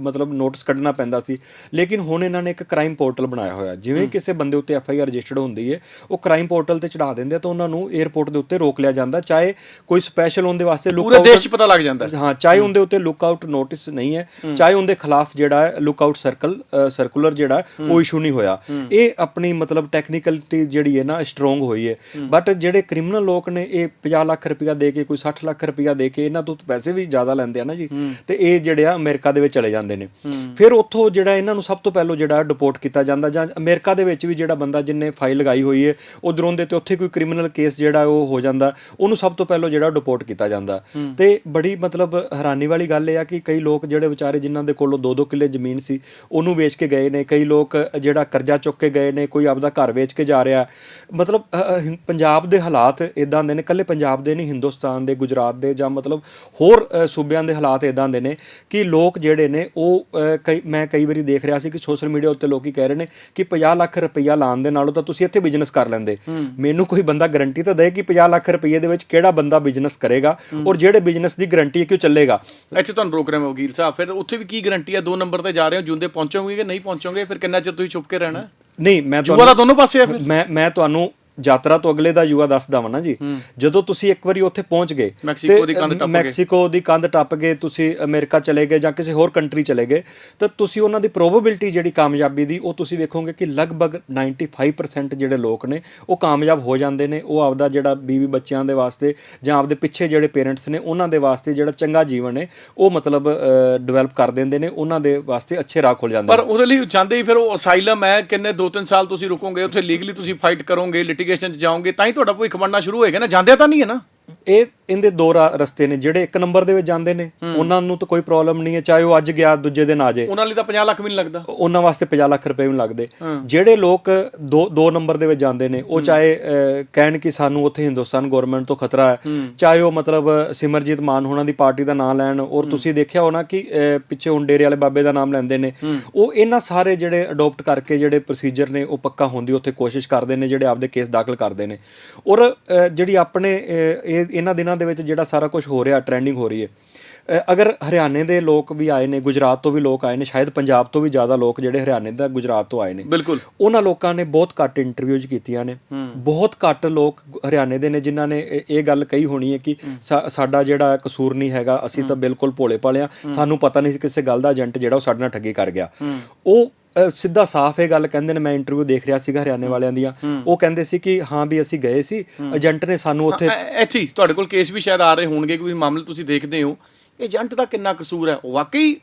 ਮਤਲਬ ਨੋਟਿਸ ਕੱਢਣਾ ਪੈਂਦਾ ਸੀ। ਲੇਕਿਨ ਹੁਣ ਇਹਨਾਂ ਨੇ ਇੱਕ ਕ੍ਰਾਈਮ ਪੋਰਟਲ ਬਣਾਇਆ ਹੋਇਆ। ਜਿਵੇਂ ਕਿਸੇ ਬੰਦੇ ਉੱਤੇ ਐਫ ਆਈ ਆਰ ਰਜਿਸਟਰਡ ਹੁੰਦੀ ਹੈ ਉਹ ਕ੍ਰਾਈਮ ਪੋਰਟਲ ਤੇ ਚੜਾ ਦਿੰਦੇ ਆ ਤਾਂ ਉਹਨਾਂ ਨੂੰ 에ਅਰਪੋਰਟ ਦੇ ਉੱਤੇ ਰੋਕ ਲਿਆ ਜਾਂਦਾ। ਚਾਹੇ ਕੋਈ ਸਪੈਸ਼ਲ ਉਹਦੇ ਵਾਸਤੇ ਲੁੱਕ ਦੇਸ਼ 'ਚ ਪਤਾ ਲੱਗ ਜਾਂਦਾ ਹੈ। ਚਾਹੇ ਉਹਦੇ ਉੱਤੇ ਲੁੱਕ ਆਊਟ ਨੋਟਿਸ ਨਹੀਂ ਹੈ ਚਾਹੇ ਉਹਦੇ ਖਿਲਾਫ ਜਿਹੜਾ ਹੈ ਲੁੱਕ ਆਊਟ ਸਰਕਲ ਸਰਕੂਲਰ ਜਿਹੜਾ ਉਹ ਇਸ਼ੂ ਨਹੀਂ ਹੋਇਆ। ਇਹ ਆਪਣੀ ਮਤਲਬ ਟੈਕਨੀਕਲਿਟੀ ਜਿਹੜੀ ਹੈ ਨਾ ਸਟਰੋਂਗ ਹੋਈ ਹੈ। ਬਟ ਜਿਹੜੇ ਕ੍ਰਿਮੀਨਲ ਲੋਕ ਨੇ ਇਹ 50 ਲੱਖ ਰੁਪਇਆ ਦੇ ਕੇ ਕੋਈ 60 ਲੱਖ ਰੁਪਇਆ ਦੇ ਕੇ ਇਹਨਾਂ ਤੋਂ ਪੈਸੇ ਵੀ ਜ਼ਿਆਦਾ ਲੈਂਦੇ ਆ ਨਾ ਜੀ। ਤੇ ਇਹ ਜਿਹੜੇ ਆ ਅਮਰੀਕਾ ਦੇ ਵਿੱਚ ਚਲੇ ਜਾਂਦੇ ਨੇ। ਫਿਰ ਉੱਥੋਂ ਜਿਹੜਾ ਇਹਨਾਂ ਨੂੰ ਸਭ ਤੋਂ ਪਹਿਲਾਂ ਜਿਹੜਾ ਡਿਪੋਰਟ ਕੀਤਾ ਜਾਂਦਾ ਜਾਂ ਅਮਰੀਕਾ ਦੇ ਵਿੱਚ ਵੀ ਜਿਹੜਾ ਬੰਦਾ ਜਿੰਨੇ ਫਾਈਲ ਲਗਾਈ ਹੋਈ ਹੈ ਉਧਰੋਂ ਦੇ ਤੇ ਉੱਥੇ ਕੋਈ ਕ੍ਰਿਮੀਨਲ ਕੇਸ ਜਿਹੜਾ ਉਹ ਹੋ ਜਾਂਦਾ ਉਹਨੂੰ ਸਭ ਤੋਂ ਪਹਿਲਾਂ ਜਿਹੜਾ ਡਿਪੋਰਟ ਕੀਤਾ ਜਾਂਦਾ। ਤੇ ਬੜੀ ਮਤਲਬ ਹੈਰਾਨੀ ਵਾਲੀ ਗੱਲ ਇਹ ਆ ਕਿ ਕਈ ਲੋਕ ਜਿਹੜੇ ਵਿਚਾਰੇ ਜਿਨ੍ਹਾਂ ਦੇ ਕੋਲੋਂ 2-2 ਕਿੱਲੇ ਜ਼ਮੀਨ ਸੀ ਉਹਨੂੰ ਵੇਚ ਕੇ ਗਏ ਨੇ। ਕਈ ਲੋਕ ਜਿਹੜਾ ਕਰਜ਼ਾ ਚੁੱਕ ਕੇ ਗਏ ਨੇ ਕੋਈ ਆਪਦਾ ਘਰ ਵੇਚ ਕੇ ਜਾ ਰਿਹਾ। ਮਤਲਬ ਪੰਜਾਬ ਦੇ ਹਾਲਾਤ ਇਦਾਂ ਦੇ ਨੇ। ਕੱਲੇ ਪੰਜਾਬ ਦੇ ਨਹੀਂ ਹਿੰਦੁਸਤਾਨ ਦੇ ਗੁਜਰਾਤ ਦੇ ਜਾਂ ਮਤਲਬ ਹੋਰ ਸੂਬਿਆਂ ਦੇ ਹਾਲਾਤ ਇਦਾਂ ਦੇ ਨੇ ਕਿ ਲੋਕ ਜਿਹੜੇ ਨੇ ਉਹ ਕਈ ਮੈਂ ਕਈ ਵਾਰੀ ਦੇਖ ਰਿਹਾ ਸੀ ਕਿ ਸੋਸ਼ਲ ਮੀਡੀਆ ਉੱਤੇ ਲੋਕੀ ਕਹਿ ਰਹੇ ਨੇ ਕਿ 50 ਲੱਖ ਰੁਪਈਆ ਲਾਉਣ ਦੇ ਨਾਲੋਂ ਤਾਂ ਤੁਸੀਂ ਇੱਥੇ ਬਿਜ਼ਨਸ ਕਰ ਲੈਂਦੇ। ਮੈਨੂੰ ਕੋਈ ਬੰਦਾ ਗਾਰੰਟੀ ਤਾਂ ਦੇ ਕਿ 50 ਲੱਖ ਰੁਪਈਏ ਦੇ ਵਿੱਚ ਕਿਹੜਾ ਬੰਦਾ ਬਿਜ਼ਨਸ ਕਰੇਗਾ? ਔਰ ਜਿਹੜੇ ਬਿਜ਼ਨਸ ਦੀ ਗਾਰੰਟੀ ਹੈ ਕਿ ਉਹ ਚੱਲੇਗਾ? ਇੱਥੇ ਤੁਹਾਨੂੰ ਰੋਕ ਰਿਹਾ ਮੈਂ ਵਕੀਲ ਸਾਹਿਬ ਫਿਰ ਉੱਥੇ ਵੀ ਕੀ ਗਾਰੰਟੀ ਹੈ? ਦੋ ਨੰਬਰ ਤੇ ਜਾ ਰਹੇ ਹੋ ਜੁੰਦੇ ਪਹੁੰਚੋਗੇ ਕਿ ਨਹੀਂ ਪਹੁੰਚੋਗੇ? ਫਿਰ ਕਿੰਨਾ ਚਿਰ ਤੁਸੀਂ ਚੁੱਪ ਕੇ ਰਹਿਣਾ? ਨਹੀਂ ਮੈਂ ਜੂਆ ਦਾ ਦੋਨੋਂ ਪਾਸੇ ਆ ਫਿਰ? ਮੈਂ ਮੈਂ ਤੁਹਾਨੂੰ ਯਾਤਰਾ ਤੋਂ ਅਗਲੇ ਦਾ ਯੂਆ ਦੱਸਦਾ ਵਾਂ ਨਾ ਜੀ। ਜਦੋਂ ਤੁਸੀਂ ਇੱਕ ਵਾਰੀ ਉੱਥੇ ਪਹੁੰਚ ਗਏ ਮੈਕਸੀਕੋ ਦੀ ਕੰਧ ਟੱਪ ਗਏ। ਮੈਕਸੀਕੋ ਦੀ ਕੰਧ ਟੱਪ ਗਏ ਤੁਸੀਂ ਅਮਰੀਕਾ ਚਲੇ ਗਏ ਜਾਂ ਕਿਸੇ ਹੋਰ ਕੰਟਰੀ ਚਲੇ ਗਏ ਤਾਂ ਤੁਸੀਂ ਉਹਨਾਂ ਦੀ ਪ੍ਰੋਬੇਬਿਲਿਟੀ ਜਿਹੜੀ ਕਾਮਯਾਬੀ ਦੀ ਉਹ ਤੁਸੀਂ ਵੇਖੋਗੇ ਕਿ ਲਗਭਗ 95% ਜਿਹੜੇ ਲੋਕ ਨੇ ਉਹ ਕਾਮਯਾਬ ਹੋ ਜਾਂਦੇ ਨੇ। ਉਹ ਆਪਦਾ ਜਿਹੜਾ ਬੀਵੀ ਬੱਚਿਆਂ ਦੇ ਵਾਸਤੇ ਜਾਂ ਆਪਦੇ ਪਿੱਛੇ ਜਿਹੜੇ ਪੇਰੈਂਟਸ ਨੇ ਉਹਨਾਂ ਦੇ ਵਾਸਤੇ ਜਿਹੜਾ ਚੰਗਾ ਜੀਵਨ ਹੈ ਉਹ ਮਤਲਬ ਡਿਵੈਲਪ ਕਰ ਦਿੰਦੇ ਨੇ। ਉਹਨਾਂ ਦੇ ਵਾਸਤੇ ਅੱਛੇ ਰਾਹ ਖੁੱਲ ਜਾਂਦੇ ਪਰ ਉਹਦੇ ਲਈ ਜਾਂਦੇ ਹੀ ਫਿਰ ਉਹ ਅਸਾਈਲਮ ਹੈ ਕਿੰਨੇ 2-3 ਸਾਲ ਤੁਸੀਂ ਰੁਕੋਗੇ ਉੱਥੇ ਲੀਗਲੀ ਤੁਸੀਂ ਫਾਈਟ ਕਰੋਗੇ ਲਿਟੀਗੇਸ਼ਨ 'ਚ ਜਾਓਗੇ, ਤਾਂ ਹੀ ਤੁਹਾਡਾ ਭਵਿੱਖ ਬਣਨਾ ਸ਼ੁਰੂ ਹੋਏਗਾ ਨਾ। ਜਾਂਦੇ ਤਾਂ ਨਹੀਂ ਹੈ ਨਾ। ਇਹ ਇਹਦੇ ਦੋ ਰਸਤੇ ਨੇ ਜਿਹੜੇ ਇੱਕ ਨੰਬਰ ਦੇ ਵਿੱਚ ਜਾਂਦੇ ਨੇ ਉਹਨਾਂ ਨੂੰ ਤਾਂ ਕੋਈ ਪ੍ਰੋਬਲਮ ਨਹੀਂ ਹੈ ਚਾਹੇ ਉਹ ਅੱਜ ਗਿਆ ਦੂਜੇ ਦਿਨ ਆ ਜਾਏ ਉਹਨਾਂ ਲਈ ਤਾਂ 50 ਲੱਖ ਵੀ ਨਹੀਂ ਲੱਗਦਾ। ਉਹਨਾਂ ਵਾਸਤੇ 50 ਲੱਖ ਰੁਪਏ ਵੀ ਨਹੀਂ ਲੱਗਦੇ। ਜਿਹੜੇ ਲੋਕ ਦੋ ਦੋ ਨੰਬਰ ਦੇ ਵਿੱਚ ਜਾਂਦੇ ਨੇ ਉਹ ਚਾਹੇ ਕਹਿਣ ਕਿ ਸਾਨੂੰ ਉੱਥੇ ਹਿੰਦੁਸਤਾਨ ਗਵਰਨਮੈਂਟ ਤੋਂ ਖਤਰਾ ਹੈ ਚਾਹੇ ਉਹ ਮਤਲਬ ਸਿਮਰਜੀਤ ਮਾਨ ਹੋਣਾ ਦੀ ਪਾਰਟੀ ਦਾ ਨਾਮ ਲੈਣ ਔਰ ਤੁਸੀਂ ਦੇਖਿਆ ਹੋਣਾ ਕਿ ਪਿੱਛੇ ਹੁਣ ਡੇਰੇ ਵਾਲੇ ਬਾਬੇ ਦਾ ਨਾਮ ਲੈਂਦੇ ਨੇ। ਉਹ ਇਹਨਾਂ ਸਾਰੇ ਜਿਹੜੇ ਅਡਾਪਟ ਕਰਕੇ ਜਿਹੜੇ ਪ੍ਰੋਸੀਜਰ ਨੇ ਉਹ ਪੱਕਾ ਹੋਣ ਦੀ ਉੱਥੇ ਕੋਸ਼ਿਸ਼ ਕਰਦੇ ਨੇ ਜਿਹੜੇ ਆਪਦੇ ਕੇਸ ਦਾਖਲ ਕਰਦੇ ਨੇ। ਔਰ ਜਿਹੜੀ ਆਪਣੇ ਇਹ ਇਹਨਾਂ ਦਿਨਾਂ ਦੇ ਵਿੱਚ ਜਿਹੜਾ ਸਾਰਾ ਕੁਝ ਹੋ ਰਿਹਾ ਟ੍ਰੈਂਡਿੰਗ ਹੋ ਰਹੀ ਹੈ। ਅਗਰ ਹਰਿਆਣੇ ਦੇ ਲੋਕ ਵੀ ਆਏ ਨੇ ਗੁਜਰਾਤ ਤੋਂ ਵੀ ਲੋਕ ਆਏ ਨੇ ਸ਼ਾਇਦ ਪੰਜਾਬ ਤੋਂ ਵੀ ਜ਼ਿਆਦਾ ਲੋਕ ਜਿਹੜੇ ਹਰਿਆਣੇ ਦਾ ਗੁਜਰਾਤ ਤੋਂ ਆਏ ਨੇ। ਬਿਲਕੁਲ। ਉਹਨਾਂ ਲੋਕਾਂ ਨੇ ਬਹੁਤ ਘੱਟ ਇੰਟਰਵਿਊਜ਼ ਕੀਤੀਆਂ ਨੇ। ਬਹੁਤ ਘੱਟ ਲੋਕ ਹਰਿਆਣੇ ਦੇ ਨੇ ਜਿਨ੍ਹਾਂ ਨੇ ਇਹ- ਗੱਲ ਕਹੀ ਹੋਣੀ ਹੈ ਕਿ ਸਾਡਾ ਜਿਹੜਾ ਕਸੂਰ ਨਹੀਂ ਹੈਗਾ ਅਸੀਂ ਤਾਂ ਬਿਲਕੁਲ ਭੋਲੇ ਭਾਲੇ ਆ ਸਾਨੂੰ ਪਤਾ ਨਹੀਂ ਕਿਸੇ ਗੱਲ ਦਾ ਏਜੰਟ ਜਿਹੜਾ ਉਹ ਸਾਡੇ ਨਾਲ ਠੱਗੀ ਕਰ ਗਿਆ। ਉਹ ਸਿੱਧਾ ਸਾਫ਼ ਇਹ ਗੱਲ ਕਹਿੰਦੇ ਨੇ ਮੈਂ ਇੰਟਰਵਿਊ ਦੇਖ ਰਿਹਾ ਸੀਗਾ ਹਰਿਆਣੇ ਵਾਲਿਆਂ ਦੀਆਂ। ਉਹ ਕਹਿੰਦੇ ਸੀ ਕਿ ਹਾਂ ਵੀ ਅਸੀਂ ਗਏ ਸੀ ਏਜੰਟ ਨੇ ਸਾਨੂੰ ਉੱਥੇ ਇੱਥੇ ਤੁਹਾਡੇ ਕੋਲ ਕੇਸ ਵੀ ਸ਼ਾਇਦ ਆ ਰਹੇ ਹੋਣਗੇ ਕੋਈ ਮਾਮਲੇ ਤੁਸੀਂ ਦੇਖਦੇ ਹੋ। ਏਜੰਟ ਦਾ ਕਿੰਨਾ ਕਸੂਰ ਹੈ? ਵਾਕਈ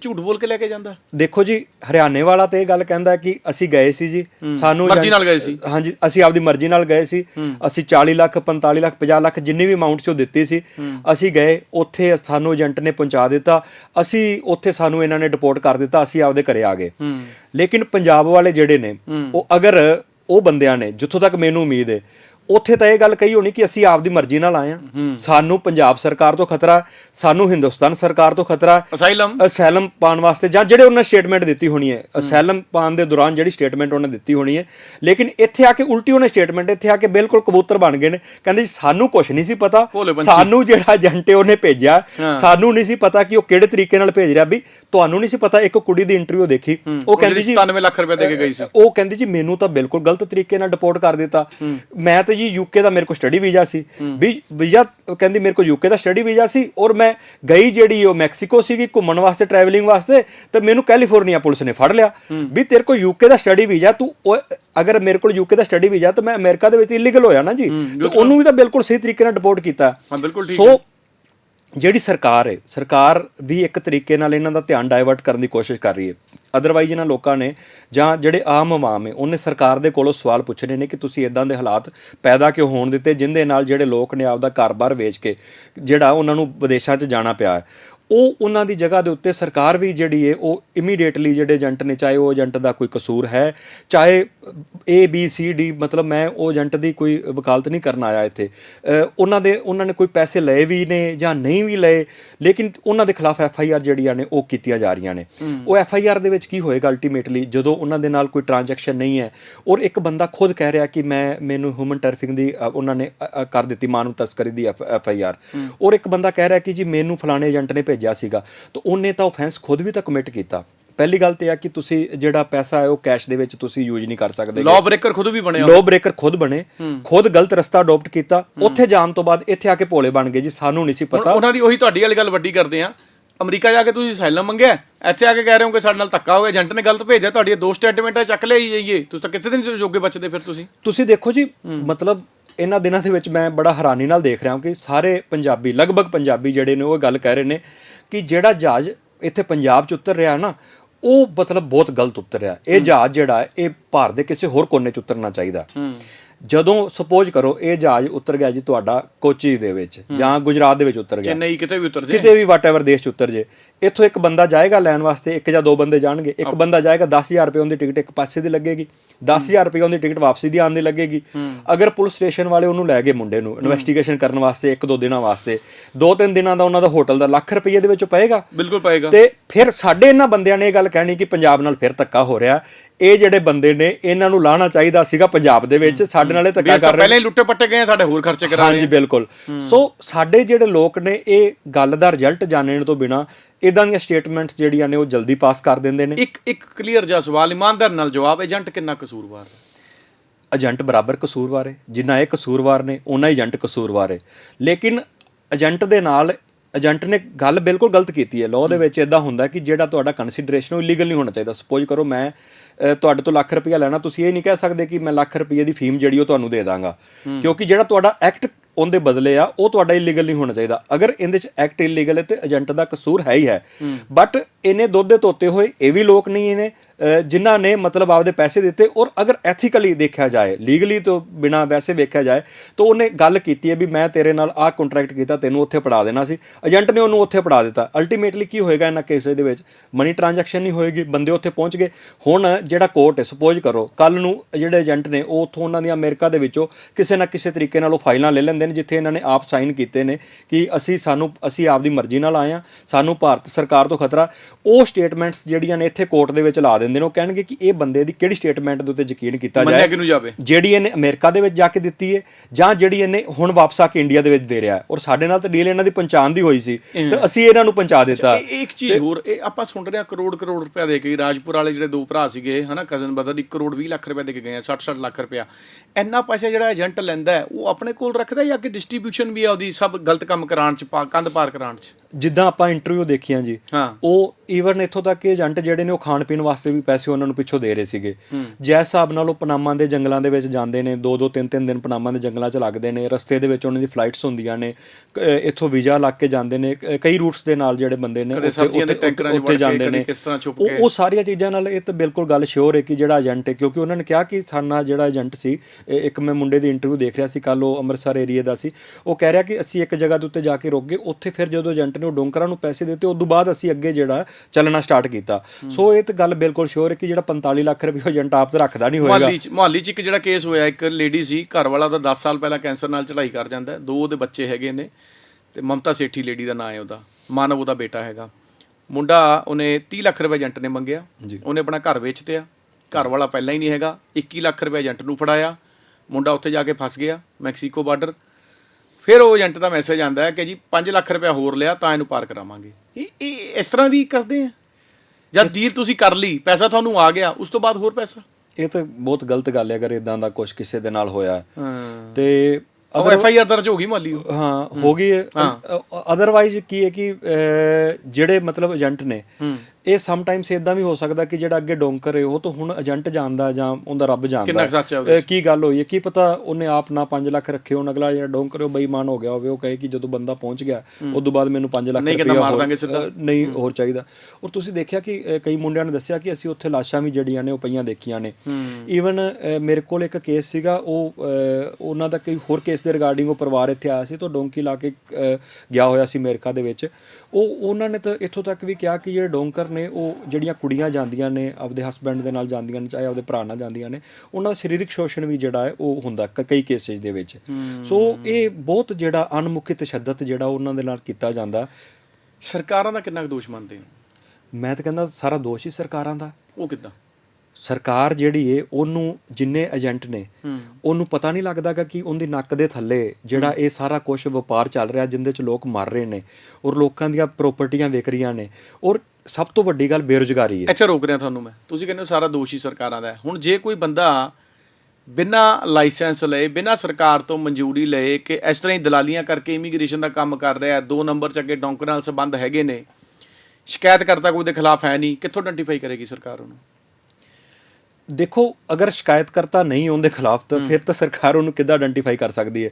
ਝੂਠ ਬੋਲ ਕੇ ਲੈ ਕੇ ਜਾਂਦਾ? ਦੇਖੋ ਜੀ ਹਰਿਆਣੇ ਵਾਲਾ ਤੇ ਇਹ ਗੱਲ ਕਹਿੰਦਾ ਕਿ ਅਸੀਂ ਗਏ ਸੀ ਜੀ ਸਾਨੂੰ ਮਰਜ਼ੀ ਨਾਲ ਗਏ ਸੀ। ਹਾਂਜੀ ਅਸੀਂ ਆਪਦੀ ਮਰਜ਼ੀ ਨਾਲ ਗਏ ਸੀ। ਅਸੀਂ 40 ਲੱਖ 45 ਲੱਖ 50 ਲੱਖ ਜਿੰਨੀ ਵੀ ਅਮਾਉਂਟ ਚੋਂ ਦਿੱਤੀ ਸੀ ਅਸੀਂ ਗਏ ਉੱਥੇ ਸਾਨੂੰ ਏਜੰਟ ਨੇ ਪਹੁੰਚਾ ਦਿੱਤਾ। ਅਸੀਂ ਉੱਥੇ ਸਾਨੂੰ ਇਹਨਾਂ ਨੇ ਡਿਪੋਰਟ ਕਰ ਦਿੱਤਾ ਅਸੀਂ ਆਪਦੇ ਘਰੇ ਆ ਗਏ। ਲੇਕਿਨ ਪੰਜਾਬ ਵਾਲੇ ਜਿਹੜੇ ਨੇ ਉਹ ਅਗਰ ਉਹ ਬੰਦਿਆਂ ਨੇ ਜਿੱਥੋਂ ਤੱਕ ਮੈਨੂੰ ਉਮੀਦ ਹੈ ਉੱਥੇ ਤਾਂ ਇਹ ਗੱਲ ਕਹੀ ਹੋਣੀ ਕਿ ਅਸੀਂ ਆਪਦੀ ਮਰਜ਼ੀ ਨਾਲ ਆਏ ਆ ਸਾਨੂੰ ਪੰਜਾਬ ਸਰਕਾਰ ਤੋਂ ਖਤਰਾ ਸਾਨੂੰ ਹਿੰਦੁਸਤਾਨ ਸਰਕਾਰ ਤੋਂ ਖਤਰਾ ਅਸਾਈਲਮ? ਅਸੈਲਮ ਪਾਉਣ ਵਾਸਤੇ ਜਾਂ ਜਿਹੜੇ ਉਹਨਾਂ ਸਟੇਟਮੈਂਟ ਦਿੱਤੀ ਹੋਣੀ ਹੈ ਅਸੈਲਮ ਪਾਉਣ ਦੇ ਦੌਰਾਨ ਜਿਹੜੀ ਸਟੇਟਮੈਂਟ ਉਹਨੇ ਦਿੱਤੀ ਹੋਣੀ ਹੈ। ਲੇਕਿਨ ਇੱਥੇ ਆ ਕੇ ਉਲਟੀ ਉਹਨੇ ਸਟੇਟਮੈਂਟ ਇੱਥੇ ਆ ਕੇ ਬਿਲਕੁਲ ਕਬੂਤਰ ਬਣ ਗਏ ਨੇ। ਕਹਿੰਦੇ ਸਾਨੂੰ ਕੁਝ ਨਹੀਂ ਸੀ ਪਤਾ। ਸਾਨੂੰ ਜਿਹੜਾ ਏਜੰਟ ਉਹਨੇ ਭੇਜਿਆ। ਸਾਨੂੰ ਨਹੀਂ ਸੀ ਪਤਾ ਕਿ ਉਹ ਕਿਹੜੇ ਤਰੀਕੇ ਨਾਲ ਭੇਜ ਰਿਹਾ ਵੀ ਤੁਹਾਨੂੰ ਨਹੀਂ ਸੀ ਪਤਾ ਇੱਕ ਕੁੜੀ ਦੀ ਇੰਟਰਵਿਊ ਦੇਖੀ। ਉਹ ਕਹਿੰਦੀ ਜੀ 97 ਲੱਖ ਰੁਪਏ ਦੇ ਕੇ ਗਈ ਸੀ। ਉਹ ਕਹਿੰਦੀ ਜੀ ਮੈਨੂੰ ਤਾਂ ਬਿਲਕੁਲ ਗਲਤ ਤਰੀਕੇ ਨਾਲ ਡਿਪੋਰਟ ਕਰ ਦਿੱਤਾ। ਮੈਂ ਤਾਂ ਜੀ ਯੂਕੇ ਦਾ ਮੇਰੇ ਕੋਲ ਸਟੱਡੀ ਵੀਜ਼ਾ ਸੀ। ਵੀ ਵੀਜ਼ਾ ਕਹਿੰਦੀ ਮੇਰੇ ਕੋਲ ਯੂਕੇ ਦਾ ਸਟੱਡੀ ਵੀਜ਼ਾ ਸੀ ਔਰ ਮੈਂ ਗਈ ਜਿਹੜੀ ਉਹ ਮੈਕਸੀਕੋ ਸੀਗੀ ਘੁੰਮਣ ਵਾਸਤੇ ਟਰੈਵਲਿੰਗ ਵਾਸਤੇ ਤੇ ਮੈਨੂੰ ਕੈਲੀਫੋਰਨੀਆ ਪੁਲਿਸ ਨੇ ਫੜ ਲਿਆ। ਵੀ ਤੇਰੇ ਕੋਲ ਯੂਕੇ ਦਾ ਸਟੱਡੀ ਵੀਜ਼ਾ ਤੂੰ ਅਗਰ ਮੇਰੇ ਕੋਲ ਯੂਕੇ ਦਾ ਸਟੱਡੀ ਵੀਜ਼ਾ ਤਾਂ ਮੈਂ ਅਮਰੀਕਾ ਦੇ ਵਿੱਚ ਇਲੀਗਲ ਹੋਇਆ ਨਾ ਜੀ। ਤੇ ਉਹਨੂੰ ਵੀ ਤਾਂ ਬਿਲਕੁਲ ਸਹੀ ਤਰੀਕੇ ਨਾਲ ਡਿਪੋਰਟ ਕੀਤਾ। ਹਾਂ, ਬਿਲਕੁਲ ਠੀਕ ਸੋ ਜਿਹੜੀ ਸਰਕਾਰ ਹੈ, ਸਰਕਾਰ ਵੀ ਇੱਕ ਤਰੀਕੇ ਨਾਲ ਇਹਨਾਂ ਦਾ ਧਿਆਨ ਡਾਇਵਰਟ ਕਰਨ ਦੀ ਕੋਸ਼ਿਸ਼ ਕਰ ਰਹੀ ਹੈ। ਅਦਰਵਾਈਜ਼ ਇਹਨਾਂ ਲੋਕਾਂ ਨੇ ਜਾਂ ਜਿਹੜੇ ਆਮ ਆਵਾਮ ਹੈ, ਉਹਨੇ ਸਰਕਾਰ ਦੇ ਕੋਲੋਂ ਸਵਾਲ ਪੁੱਛਣੇ ਨੇ ਕਿ ਤੁਸੀਂ ਇਦਾਂ ਦੇ ਹਾਲਾਤ ਪੈਦਾ ਕਿਉਂ ਹੋਣ ਦਿੱਤੇ, ਜਿੰਦੇ ਨਾਲ ਜਿਹੜੇ ਲੋਕ ਨੇ ਆਪਦਾ ਘਰ-ਬਾਰ ਵੇਚ ਕੇ ਜਿਹੜਾ ਉਹਨਾਂ ਨੂੰ ਵਿਦੇਸ਼ਾਂ 'ਚ ਜਾਣਾ ਪਿਆ ਹੈ। ਉਹ ਉਹਨਾਂ ਦੀ ਜਗ੍ਹਾ ਦੇ ਉੱਤੇ ਸਰਕਾਰ ਵੀ ਜਿਹੜੀ ਹੈ ਉਹ ਇਮੀਡੀਏਟਲੀ ਜਿਹੜੇ ਏਜੰਟ ਨੇ ਚਾਹੇ ਉਹ ਏਜੰਟ ਦਾ ਕੋਈ ਕਸੂਰ ਹੈ ਚਾਹੇ ਏ ਬੀ ਸੀ ਡੀ ਮਤਲਬ ਮੈਂ ਉਹ ਏਜੰਟ ਦੀ ਕੋਈ ਵਕਾਲਤ ਨਹੀਂ ਕਰਨ ਆਇਆ ਇੱਥੇ। ਉਹਨਾਂ ਦੇ ਉਹਨਾਂ ਨੇ ਕੋਈ ਪੈਸੇ ਲਏ ਵੀ ਨੇ ਜਾਂ ਨਹੀਂ ਵੀ ਲਏ ਲੇਕਿਨ ਉਹਨਾਂ ਦੇ ਖਿਲਾਫ ਐਫ ਆਈ ਆਰ ਜਿਹੜੀਆਂ ਨੇ ਉਹ ਕੀਤੀਆਂ ਜਾ ਰਹੀਆਂ ਨੇ। ਉਹ ਐਫ ਆਈ ਆਰ ਦੇ ਵਿੱਚ ਕੀ ਹੋਏਗਾ ਅਲਟੀਮੇਟਲੀ ਜਦੋਂ ਉਹਨਾਂ ਦੇ ਨਾਲ ਕੋਈ ਟ੍ਰਾਂਜੈਕਸ਼ਨ ਨਹੀਂ ਹੈ ਔਰ ਇੱਕ ਬੰਦਾ ਖੁਦ ਕਹਿ ਰਿਹਾ ਕਿ ਮੈਂ ਮੈਨੂੰ ਹਿਊਮਨ ਟਰੈਫਿਕਿੰਗ ਦੀ ਉਹਨਾਂ ਨੇ ਕਰ ਦਿੱਤੀ ਮਾਨਵ ਤਸਕਰੀ ਦੀ ਐਫ ਆਈ ਆਰ ਔਰ ਇੱਕ ਬੰਦਾ ਕਹਿ ਰਿਹਾ ਕਿ ਜੀ ਮੈਨੂੰ ਫਲਾਣੇ ਏਜੰਟ ਨੇ ਭੇਜਿਆ ਸੀਗਾ ਤਾਂ ਉਹਨੇ ਤਾਂ ਆਫੈਂਸ ਖੁਦ ਵੀ ਤਾਂ ਕਮਿਟ ਕੀਤਾ। ਪਹਿਲੀ ਗੱਲ ਤੇ ਆ ਕਿ ਤੁਸੀਂ ਜਿਹੜਾ ਪੈਸਾ ਹੈ ਉਹ ਕੈਸ਼ ਦੇ ਵਿੱਚ ਤੁਸੀਂ ਯੂਜ਼ ਨਹੀਂ ਕਰ ਸਕਦੇ। ਲਾਅ ਬ੍ਰੇਕਰ ਖੁਦ ਵੀ ਬਣਿਆ। ਲੋ ਬ੍ਰੇਕਰ ਖੁਦ ਬਣੇ। ਖੁਦ ਗਲਤ ਰਸਤਾ ਅਡਾਪਟ ਕੀਤਾ। ਉੱਥੇ ਜਾਣ ਤੋਂ ਬਾਅਦ ਇੱਥੇ ਆ ਕੇ ਭੋਲੇ ਬਣ ਗਏ ਜੀ ਸਾਨੂੰ ਨਹੀਂ ਸੀ ਪਤਾ। ਉਹਨਾਂ ਦੀ ਉਹੀ ਤੁਹਾਡੀ ਵਾਲੀ ਗੱਲ ਵੱਡੀ ਕਰਦੇ ਆ। ਅਮਰੀਕਾ ਜਾ ਕੇ ਤੁਸੀਂ ਅਸਾਈਲਮ ਮੰਗਿਆ। ਇੱਥੇ ਆ ਕੇ ਕਹਿ ਰਹੇ ਹੋ ਕਿ ਸਾਡੇ ਨਾਲ ਧੱਕਾ ਹੋ ਗਿਆ। ਏਜੰਟ ਨੇ ਗਲਤ ਭੇਜਿਆ। ਤੁਹਾਡੀਆਂ ਦੋ ਸਟੇਟਮੈਂਟਾਂ ਚੱਕ ਲਈ ਜਾਈਏ ਤੁਸੀਂ ਤਾਂ ਕਿੱਥੇ ਦਿਨ ਜੋਗੇ ਬਚਦੇ ਫਿਰ ਤੁਸੀਂ? ਤੁਸੀਂ ਦੇਖੋ ਜੀ ਮਤਲਬ ਇਹਨਾਂ ਦਿਨਾਂ ਦੇ ਵਿੱਚ ਮੈਂ ਬੜਾ ਹੈਰਾਨੀ ਨਾਲ ਦੇਖ ਰਿਹਾ ਹਾਂ ਕਿ ਸਾਰੇ ਪੰਜਾਬੀ ਲਗਭਗ ਪੰਜਾਬੀ ਜਿਹੜੇ ਨੇ ਉਹ ਗੱਲ ਕਹਿ ਰਹੇ ਨੇ ਕਿ ਜਿਹੜਾ ਜਹਾਜ਼ ਇੱਥੇ ਪੰਜਾਬ 'ਚ ਉਤਰ ਰਿਹਾ ਨਾ ਉਹ ਮਤਲਬ ਬਹੁਤ ਗਲਤ ਉਤਰ ਰਿਹਾ। ਇਹ ਜਹਾਜ਼ ਜਿਹੜਾ ਇਹ ਭਾਰਤ ਦੇ ਕਿਸੇ ਹੋਰ ਕੋਨੇ 'ਚ ਉਤਰਨਾ ਚਾਹੀਦਾ। ਜਦੋਂ ਸਪੋਜ਼ ਕਰੋ ਇਹ ਜਹਾਜ਼ ਉਤਰ ਗਿਆ ਜੀ ਤੁਹਾਡਾ ਕੋਚੀ ਦੇ ਵਿੱਚ ਜਾਂ ਗੁਜਰਾਤ ਦੇ ਵਿੱਚ ਉਤਰ ਗਿਆ। ਚੇਨਈ ਕਿਤੇ ਵੀ ਉਤਰ ਜੇ। ਕਿਤੇ ਵੀ ਵਾਟਐਵਰ ਦੇਸ਼ ਚ ਉਤਰ ਜੇ। ਇੱਥੋਂ ਇੱਕ ਬੰਦਾ ਜਾਏਗਾ ਲੈਣ ਵਾਸਤੇ ਇੱਕ ਜਾਂ ਦੋ ਬੰਦੇ ਜਾਣਗੇ। ਇੱਕ ਬੰਦਾ ਜਾਏਗਾ 10000 ਰੁਪਏ ਉਹਦੀ ਟਿਕਟ ਇੱਕ ਪਾਸੇ ਦੀ ਲੱਗੇਗੀ। 10000 ਰੁਪਏ ਉਹਦੀ ਟਿਕਟ ਵਾਪਸੀ ਦੀ ਆਉਣ ਦੀ ਲੱਗੇਗੀ। ਅਗਰ ਪੁਲਿਸ ਸਟੇਸ਼ਨ ਵਾਲੇ ਉਹਨੂੰ ਲੈ ਗਏ ਮੁੰਡੇ ਨੂੰ ਇਨਵੈਸਟੀਗੇਸ਼ਨ ਕਰਨ ਵਾਸਤੇ ਇੱਕ ਦੋ ਦਿਨਾਂ ਵਾਸਤੇ ਦੋ ਤਿੰਨ ਦਿਨਾਂ ਦਾ ਉਹਨਾਂ ਦਾ ਹੋਟਲ ਦਾ ਲੱਖ ਰੁਪਏ ਦੇ ਵਿੱਚੋਂ ਪਏਗਾ। ਬਿਲਕੁਲ ਪਏਗਾ। ਤੇ ਫਿਰ ਸਾਡੇ ਇਹਨਾਂ ਬੰਦਿਆਂ ਨੇ ਇਹ ਗੱਲ ਕਹਿਣੀ ਕਿ ਪੰਜਾਬ ਨਾਲ ਫਿਰ ਧੱਕਾ ਹੋ ਰਿਹਾ। ਇਹ ਜਿਹੜੇ ਬੰਦੇ ਨੇ ਇਹਨਾਂ ਨੂੰ ਲਾਣਾ ਚਾਹੀਦਾ ਸੀਗਾ ਪੰਜਾਬ ਦੇ ਵਿੱਚ ਸਾਡੇ ਨਾਲੇ ਧੱਕਾ ਕਰ ਰਹੇ ਪਹਿਲੇ ਲੁੱਟੇ ਪੱਟੇ ਗਏ ਸਾਡੇ ਹੋਰ ਖਰਚੇ ਕਰਾ ਰਹੇ ਹਾਂਜੀ ਬਿਲਕੁਲ। ਸੋ ਸਾਡੇ ਜਿਹੜੇ ਲੋਕ ਨੇ ਇਹ ਗੱਲ ਦਾ ਰਿਜ਼ਲਟ ਜਾਣਨ ਤੋਂ ਬਿਨਾ ਇਦਾਂ ਦੀਆਂ ਸਟੇਟਮੈਂਟਸ ਜਿਹੜੀਆਂ ਨੇ ਉਹ ਜਲਦੀ ਪਾਸ ਕਰ ਦਿੰਦੇ ਨੇ। ਇੱਕ ਇੱਕ ਕਲੀਅਰ ਜਿਹਾ ਸਵਾਲ ਇਮਾਨਦਾਰ ਨਾਲ ਜਵਾਬ ਏਜੰਟ ਕਿੰਨਾ ਕਸੂਰਵਾਰ ਹੈ? ਏਜੰਟ ਬਰਾਬਰ ਕਸੂਰਵਾਰ ਹੈ। ਜਿੰਨਾ ਇਹ ਕਸੂਰਵਾਰ ਨੇ ਉਹਨਾਂ ਏਜੰਟ ਕਸੂਰਵਾਰ ਹੈ। ਲੇਕਿਨ ਏਜੰਟ ਦੇ ਨਾਲ ਏਜੰਟ ਨੇ ਗੱਲ ਬਿਲਕੁਲ ਗਲਤ ਕੀਤੀ ਹੈ। ਲਾਅ ਦੇ ਵਿੱਚ ਇਦਾਂ ਹੁੰਦਾ ਕਿ ਜਿਹੜਾ ਤੁਹਾਡਾ ਕੰਸੀਡਰੇਸ਼ਨ ਉਹ ਇਲੀਗਲ ਨਹੀਂ ਹੋਣਾ ਚਾਹੀਦਾ। ਸਪੋਜ਼ ਕਰੋ ਮੈਂ ਤੁਹਾਡੇ ਤੋਂ ਲੱਖ ਰੁਪਇਆ ਲੈਣਾ ਤੁਸੀਂ ਇਹ ਨਹੀਂ ਕਹਿ ਸਕਦੇ ਕਿ ਮੈਂ ਲੱਖ ਰੁਪਏ ਦੀ ਫੀਮ ਜਿਹੜੀ ਉਹ ਤੁਹਾਨੂੰ ਦੇ ਦਾਂਗਾ। ਕਿਉਂਕਿ ਜਿਹੜਾ ਤੁਹਾਡਾ ਐਕਟ ਉਹਦੇ ਬਦਲੇ ਆ, ਉਹ ਤੁਹਾਡਾ ਇਲੀਗਲ ਨਹੀਂ ਹੋਣਾ ਚਾਹੀਦਾ। ਅਗਰ ਇਹਦੇ ਚ ਐਕਟ ਇਲੀਗਲ ਹੈ ਤੇ ਏਜੰਟ ਦਾ ਕਸੂਰ ਹੈ ਹੀ ਹੈ। ਬਟ ਇਹਨੇ ਦੁੱਧ ਦੇ ਤੋਤੇ ਹੋਏ, ਇਹ ਵੀ ਲੋਕ ਨਹੀਂ ਇਹਨੇ ਜਿਨ੍ਹਾਂ ਨੇ ਮਤਲਬ ਆਪਦੇ ਪੈਸੇ ਦਿੱਤੇ ਔਰ ਅਗਰ ਐਥੀਕਲੀ ਦੇਖਿਆ ਜਾਏ ਲੀਗਲੀ ਤੋਂ ਬਿਨਾ ਵੈਸੇ ਵੇਖਿਆ ਜਾਏ, ਤਾਂ ਉਹਨੇ ਗੱਲ ਕੀਤੀ ਹੈ ਵੀ ਮੈਂ ਤੇਰੇ ਨਾਲ ਆਹ ਕੰਟਰੈਕਟ ਕੀਤਾ, ਤੈਨੂੰ ਉੱਥੇ ਪੜਾ ਦੇਣਾ ਸੀ। ਏਜੰਟ ਨੇ ਉਹਨੂੰ ਉੱਥੇ ਪੜਾ ਦਿੱਤਾ। ਅਲਟੀਮੇਟਲੀ ਕੀ ਹੋਏਗਾ ਇਹਨਾਂ ਕੇਸਿਸ ਦੇ ਵਿੱਚ? ਮਨੀ ਟ੍ਰਾਂਜੈਕਸ਼ਨ ਨਹੀਂ ਹੋਏਗੀ, ਬੰਦੇ ਉੱਥੇ ਪਹੁੰਚ ਗਏ। ਹੁਣ ਜਿਹੜਾ ਕੋਰਟ ਹੈ ਸਪੋਜ਼ ਕਰੋ ਕੱਲ ਨੂੰ ਜਿਹੜੇ ਏਜੰਟ ਨੇ, ਉਹ ਉੱਥੋਂ ਉਹਨਾਂ ਦੀਆਂ ਅਮਰੀਕਾ ਦੇ ਵਿੱਚੋਂ ਕਿਸੇ ਨਾ ਕਿਸੇ ਤਰੀਕੇ ਨਾਲ ਉਹ ਫਾਈਲਾਂ ਲੈ ਲੈਂਦੇ ਨੇ ਜਿੱਥੇ ਇਹਨਾਂ ਨੇ ਆਪ ਸਾਈਨ ਕੀਤੇ ਨੇ ਕਿ ਅਸੀਂ ਸਾਨੂੰ ਅਸੀਂ ਆਪਦੀ ਮਰਜ਼ੀ ਨਾਲ ਆਏ ਆ ਸਾਨੂੰ ਭਾਰਤ ਸਰਕਾਰ ਤੋਂ ਖਤਰਾ। ਉਹ ਸਟੇਟਮੈਂਟਸ ਜਿਹੜੀਆਂ ਨੇ ਇੱਥੇ ਕੋਰਟ ਦੇ ਵਿੱਚ ਲਾ ਦਿੰਦੇ ਨੇ ਉਹ ਕਹਿਣਗੇ ਕਿ ਇਹ ਬੰਦੇ ਦੀ ਕਿਹੜੀ ਸਟੇਟਮੈਂਟ ਦੇ ਉੱਤੇ ਯਕੀਨ ਕੀਤਾ ਜਾਏ ਕਿਹਨੂੰ ਜਾਵੇ? ਜਿਹੜੀ ਇਹਨੇ ਅਮਰੀਕਾ ਦੇ ਵਿੱਚ ਜਾ ਕੇ ਦਿੱਤੀ ਹੈ ਜਾਂ ਜਿਹੜੀ ਇਹਨੇ ਹੁਣ ਵਾਪਸ ਆ ਕੇ ਇੰਡੀਆ ਦੇ ਵਿੱਚ ਦੇ ਰਿਹਾ। ਹੈ ਔਰ ਸਾਡੇ ਨਾਲ ਤਾਂ ਡੀਲ ਇਹਨਾਂ ਦੀ ਪਛਾਣ ਦੀ ਹੋਈ ਸੀ ਤੇ ਅਸੀਂ ਇਹਨਾਂ ਨੂੰ ਪਹੁੰਚਾ ਦਿੱਤਾ। ਇੱਕ ਚੀਜ਼ ਹੋਰ ਇਹ ਆਪਾਂ ਸੁਣ ਰਹੇ ਆ ਕਰੋੜ ਕਰੋੜ ਰੁਪਇਆ ਦੇ ਕੇ ਰਾਜਪੁਰ ਵਾਲੇ ਜਿਹੜੇ ਦੋ ਭਰਾ ਸੀਗੇ ਹਨਾ ਕਜ਼ਨ ਬਦਰ 1 ਕਰੋੜ 20 ਲੱਖ ਰੁਪਇਆ ਦੇ ਕੇ ਗਏ ਆ 60 60 ਲੱਖ ਰੁਪਇਆ। ਇੰਨਾ ਪੈਸਾ ਜਿਹੜਾ ਏਜੰਟ ਲੈਂਦਾ ਹੈ, ਉਹ ਆਪਣੇ ਕੋਲ ਰੱਖਦਾ ਜਾਂ ਕਿ ਡਿਸਟ੍ਰੀਬਿਊਸ਼ਨ ਵੀ ਆ ਉਹਦੀ ਸਭ ਗਲਤ ਕੰਮ ਕਰਾਉਣ ਚ, ਪਾ- ਕੰਧ ਪਾਰ ਕਰਾਉਣ ਚ? ਜਿੱਦਾਂ ਆਪਾਂ ਇੰਟਰਵਿਊ ਦੇਖੀਆਂ ਜੀ। ਉਹ ਈਵਨ ਇੱਥੋਂ ਤੱਕ ਕਿ ਏਜੰਟ ਜਿਹੜੇ ਨੇ ਉਹ ਖਾਣ ਪੀਣ ਵਾਸਤੇ ਵੀ ਪੈਸੇ ਉਹਨਾਂ ਨੂੰ ਪਿੱਛੋਂ ਦੇ ਰਹੇ ਸੀਗੇ ਜੈ ਹਿਸਾਬ ਨਾਲ ਉਹ ਪਨਾਮਾ ਦੇ ਜੰਗਲਾਂ ਦੇ ਵਿੱਚ ਜਾਂਦੇ ਨੇ ਦੋ ਦੋ ਤਿੰਨ ਤਿੰਨ ਦਿਨ ਪਨਾਮਾ ਦੇ ਜੰਗਲਾਂ 'ਚ ਲੱਗਦੇ ਨੇ ਰਸਤੇ ਦੇ ਵਿੱਚ ਉਹਨਾਂ ਦੀ ਫਲਾਈਟਸ ਹੁੰਦੀਆਂ ਨੇ ਇੱਥੋਂ ਵੀਜ਼ਾ ਲੱਗ ਕੇ ਜਾਂਦੇ ਨੇ ਕਈ ਰੂਟਸ ਦੇ ਨਾਲ ਜਿਹੜੇ ਬੰਦੇ ਨੇ ਉੱਥੇ ਕੇ, ਜਾਂਦੇ ਨੇ ਕਿਸ ਤਰ੍ਹਾਂ ਛੁਪ ਉਹ ਕੇ। ਉਹ ਸਾਰੀਆਂ ਚੀਜ਼ਾਂ ਨਾਲ ਇਹ ਤਾਂ ਬਿਲਕੁਲ ਗੱਲ ਸ਼ੋਰ ਹੈ ਕਿ ਜਿਹੜਾ ਏਜੰਟ ਹੈ ਕਿਉਂਕਿ ਉਹਨਾਂ ਨੇ ਕਿਹਾ ਕਿ ਸਾਡਾ ਜਿਹੜਾ ਏਜੰਟ ਸੀ ਇੱਕ ਮੈਂ ਮੁੰਡੇ ਦੀ ਇੰਟਰਵਿਊ ਦੇਖ ਰਿਹਾ ਸੀ ਕੱਲ ਉਹ ਅੰਮ੍ਰਿਤਸਰ ਏਰੀਆ ਦਾ ਸੀ ਉਹ ਕਹਿ ਰਿਹਾ ਕਿ ਅਸੀਂ ਇੱਕ ਜਗ੍ਹਾ ਦੇ ਉੱਤੇ ਜਾ ਕੇ ਰੁਕ ਗਏ ਉੱਥੇ ਫਿਰ ਜਦੋਂ ਏਜੰਟ ਨੇ ਉਹ ਡੋਂਕਰਾਂ ਨੂੰ ਪੈਸੇ ਦਿੱਤੇ ਉਸ ਤੋਂ ਬਾਅਦ ਅਸੀਂ ਅੱਗੇ ਜਿਹੜਾ ਚੱਲਣਾ ਸਟਾਰਟ ਕੀਤਾ। ਸੋ ਇਹ ਤਾਂ ਗੱਲ ਬਿਲਕੁਲ ਸ਼ੋਰ ਹੈ ਕਿ ਜਿਹੜਾ 45 ਲੱਖ ਰੁਪਏ ਏਜੰਟ ਆਪ ਤੇ ਰੱਖਦਾ ਨਹੀਂ ਹੋਏਗਾ। ਮੁਹਾਲੀ ਚ ਮੁਹਾਲੀ ਚ ਇੱਕ ਜਿਹੜਾ ਕੇਸ ਹੋਇਆ ਇੱਕ ਲੇਡੀ ਸੀ ਘਰ ਵਾਲਾ ਉਹਦਾ 10 ਸਾਲ ਪਹਿਲਾਂ ਕੈਂਸਰ ਨਾਲ ਚੜਾਈ ਕਰ ਜਾਂਦਾ। ਦੋ ਉਹਦੇ ਬੱਚੇ ਹੈਗੇ ਨੇ ਤੇ ਮਮਤਾ ਸੇਠੀ ਲੇਡੀ ਦਾ ਨਾਂ ਹੈ ਉਹਦਾ ਮਾਨਵ ਉਹਦਾ ਬੇਟਾ ਹੈਗਾ। ਮੁੰਡਾ ਉਹਨੇ 30 ਲੱਖ ਰੁਪਏ ਏਜੰਟ ਨੇ ਮੰਗਿਆ। ਉਹਨੇ ਆਪਣਾ ਘਰ ਵੇਚਤਿਆ। ਘਰ ਵਾਲਾ ਪਹਿਲਾਂ ਹੀ ਨਹੀਂ ਹੈਗਾ। 21 ਲੱਖ ਰੁਪਏ ਏਜੰਟ ਨੂੰ ਫੜਾਇਆ। ਮੁੰਡਾ ਉੱਥੇ ਜਾ ਕੇ ਫਸ ਗਿਆ ਮੈਕਸੀਕੋ ਬਾਰਡਰ। ਫਿਰ ਉਹ ਏਜੰਟ ਦਾ ਮੈਸੇਜ ਆਂਦਾ ਹੈ ਕਿ ਜੀ 5 ਲੱਖ ਰੁਪਏ ਹੋਰ ਲਿਆ ਤਾਂ ਇਹਨੂੰ ਪਾਰ ਕਰਾਵਾਂਗੇ। ਇਹ ਇਹ ਇਸ ਤਰ੍ਹਾਂ ਵੀ ਕਰਦੇ ਆ? ਜਦ ਡੀਲ ਤੁਸੀਂ ਕਰ ਲਈ ਪੈਸਾ ਤੁਹਾਨੂੰ ਆ ਗਿਆ ਉਸ ਤੋਂ ਬਾਅਦ ਹੋਰ ਪੈਸਾ? ਇਹ ਤਾਂ ਬਹੁਤ ਗਲਤ ਗੱਲ ਹੈ ਅਗਰ ਇਦਾਂ ਦਾ ਕੁਝ ਕਿਸੇ ਦੇ ਨਾਲ ਹੋਇਆ। ਹਾਂ। ਤੇ ਉਹ ਐਫ ਆਈ ਆਰ ਦਰਜ ਹੋ ਗਈ ਮਾਲੀ। ਹਾਂ ਹੋ। ਗਈ ਅਦਰਵਾਈਜ਼ ਕੀ ਹੈ ਕਿ ਜਿਹੜੇ ਮਤਲਬ ਏਜੰਟ ਨੇ ਇਹ ਸਮ ਟਾਈਮਸ ਇਦਾਂ ਵੀ ਹੋ ਸਕਦਾ ਕਿ ਜਿਹੜਾ ਅੱਗੇ ਡੋਂਕਰ ਹੈ ਉਹ ਤਾਂ ਹੁਣ ਏਜੰਟ ਜਾਣਦਾ ਜਾਂ ਉਹਦਾ ਰੱਬ ਜਾਣਦਾ। ਕਿੰਨਾ ਕੁ ਗੱਲ ਹੋਈ ਹੈ? ਕੀ ਪਤਾ ਉਹਨੇ ਆਪ ਨਾ 5 ਲੱਖ ਰੱਖੇ ਹੋਣ ਅਗਲਾ ਜਿਹੜਾ ਡੋਂਕਰ ਉਹ ਬੇਈਮਾਨ ਹੋ ਗਿਆ ਹੋਵੇ ਉਹ ਕਹੇ ਕਿ ਜਦੋਂ ਬੰਦਾ ਪਹੁੰਚ ਗਿਆ ਉਸ ਤੋਂ ਬਾਦ ਮੈਨੂੰ 5 ਲੱਖ ਨਹੀਂ ਕਹਿੰਦਾ ਰੁਪਇਆ ਮਾਰ ਹੋਰ- ਦਾਂਗੇ ਸਿੱਧਾ। ਅਹ, ਨਹੀਂ ਹੋਰ ਚਾਹੀਦਾ। ਔਰ ਤੁਸੀਂ ਦੇਖਿਆ ਕਿ ਕਈ ਮੁੰਡਿਆਂ ਨੇ ਦੱਸਿਆ ਕਿ ਅਸੀਂ ਉੱਥੇ ਲਾਸ਼ਾਂ ਵੀ ਜਿਹੜੀਆਂ ਨੇ ਉਹ ਪਈਆਂ ਦੇਖੀਆਂ ਨੇ। ਈਵਨ ਮੇਰੇ ਕੋਲ ਇੱਕ ਕੇਸ ਸੀਗਾ ਉਹ ਉਹਨਾਂ ਦਾ ਕੋਈ ਹੋਰ ਕੇਸ ਦੇ ਰਿਗਾਰਡਿੰਗ ਉਹ ਪਰਿਵਾਰ ਇੱਥੇ ਆਇਆ ਸੀ ਤਾਂ ਡੋਂਕੀ ਲਾ ਕੇ ਗਿਆ ਹੋਇਆ ਸੀ ਅਮਰੀਕਾ ਦੇ ਵਿੱਚ। ਉਹ ਉਹਨਾਂ ਨੇ ਤਾਂ ਇੱਥੋਂ ਤੱਕ ਵੀ ਕਿਹਾ ਕਿ ਜਿਹੜੇ ਡੋਂਕਰ ਨੇ ਉਹ ਜਿਹੜੀਆਂ ਕੁੜੀਆਂ ਜਾਂਦੀਆਂ ਨੇ ਆਪਦੇ ਹਸਬੰਡ ਦੇ ਨਾਲ ਜਾਂਦੀਆਂ ਨੇ ਚਾਹੇ ਆਪਦੇ ਭਰਾ ਨਾਲ ਜਾਂਦੀਆਂ ਨੇ ਉਹਨਾਂ ਦਾ ਸਰੀਰਕ ਸ਼ੋਸ਼ਣ ਵੀ ਜਿਹੜਾ ਹੈ ਉਹ ਹੁੰਦਾ ਕਈ ਕੇਸਿਸ ਦੇ ਵਿੱਚ। ਸੋ ਇਹ ਬਹੁਤ ਜਿਹੜਾ ਅਨਮੁਖੀ ਤਸ਼ੱਦਦ ਜਿਹੜਾ ਉਹਨਾਂ ਦੇ ਨਾਲ ਕੀਤਾ ਜਾਂਦਾ। ਸਰਕਾਰਾਂ ਦਾ ਕਿੰਨਾ ਕੁ ਦੋਸ਼ ਮੰਨਦੇ ਹੋ? ਮੈਂ ਤਾਂ ਕਹਿੰਦਾ ਸਾਰਾ ਦੋਸ਼ ਹੀ ਸਰਕਾਰਾਂ ਦਾ। ਉਹ ਕਿੱਦਾਂ? ਸਰਕਾਰ ਜਿਹੜੀ ਏ ਉਹਨੂੰ ਜਿੰਨੇ ਏਜੰਟ ਨੇ ਉਹਨੂੰ ਪਤਾ ਨਹੀਂ ਲੱਗਦਾਗਾ ਕਿ ਉਹਦੀ ਨੱਕ ਦੇ ਥੱਲੇ ਜਿਹੜਾ ਇਹ ਸਾਰਾ ਕੁਝ ਵਪਾਰ ਚੱਲ ਰਿਹਾ ਜਿੰਦੇ ਚ ਲੋਕ ਮਰ ਰਹੇ ਨੇ ਔਰ ਲੋਕਾਂ ਦੀਆਂ ਪ੍ਰਾਪਰਟੀਆਂ ਵਿਕ ਰਹੀਆਂ ਨੇ ਔਰ ਸਭ ਤੋਂ ਵੱਡੀ ਗੱਲ ਬੇਰੁਜ਼ਗਾਰੀ ਹੈ। ਇੱਥੇ ਰੋਕ ਰਿਹਾ ਤੁਹਾਨੂੰ ਮੈਂ। ਤੁਸੀਂ ਕਹਿੰਦੇ ਹੋ ਸਾਰਾ ਦੋਸ਼ ਹੀ ਸਰਕਾਰਾਂ ਦਾ ਹੈ। ਹੁਣ ਜੇ ਕੋਈ ਬੰਦਾ ਬਿਨਾਂ ਲਾਇਸੈਂਸ ਲਏ ਬਿਨਾਂ ਸਰਕਾਰ ਤੋਂ ਮਨਜ਼ੂਰੀ ਲਏ ਕਿ ਇਸ ਤਰ੍ਹਾਂ ਹੀ ਦਲਾਲੀਆਂ ਕਰਕੇ ਇਮੀਗ੍ਰੇਸ਼ਨ ਦਾ ਕੰਮ ਕਰ ਰਿਹਾ ਹੈ, ਦੋ ਨੰਬਰ ਚ ਅੱਗੇ ਡੌਂਕਰ ਨਾਲ ਸੰਬੰਧ ਹੈਗੇ ਨੇ ਸ਼ਿਕਾਇਤ ਕਰਤਾ ਕੋਈ ਦੇ ਖਿਲਾਫ ਹੈ ਨਹੀਂ ਕਿੱਥੋਂ ਆਇਡੈਂਟੀਫਾਈ ਕਰੇਗੀ ਸਰਕਾਰ ਉਹਨੂੰ? ਦੇਖੋ ਅਗਰ ਸ਼ਿਕਾਇਤਕਰਤਾ ਨਹੀਂ ਉਹਦੇ ਖਿਲਾਫ ਤਾਂ ਫਿਰ ਤਾਂ ਸਰਕਾਰ ਉਹਨੂੰ ਕਿੱਦਾਂ ਆਇਡੈਂਟੀਫਾਈ ਕਰ ਸਕਦੀ ਹੈ?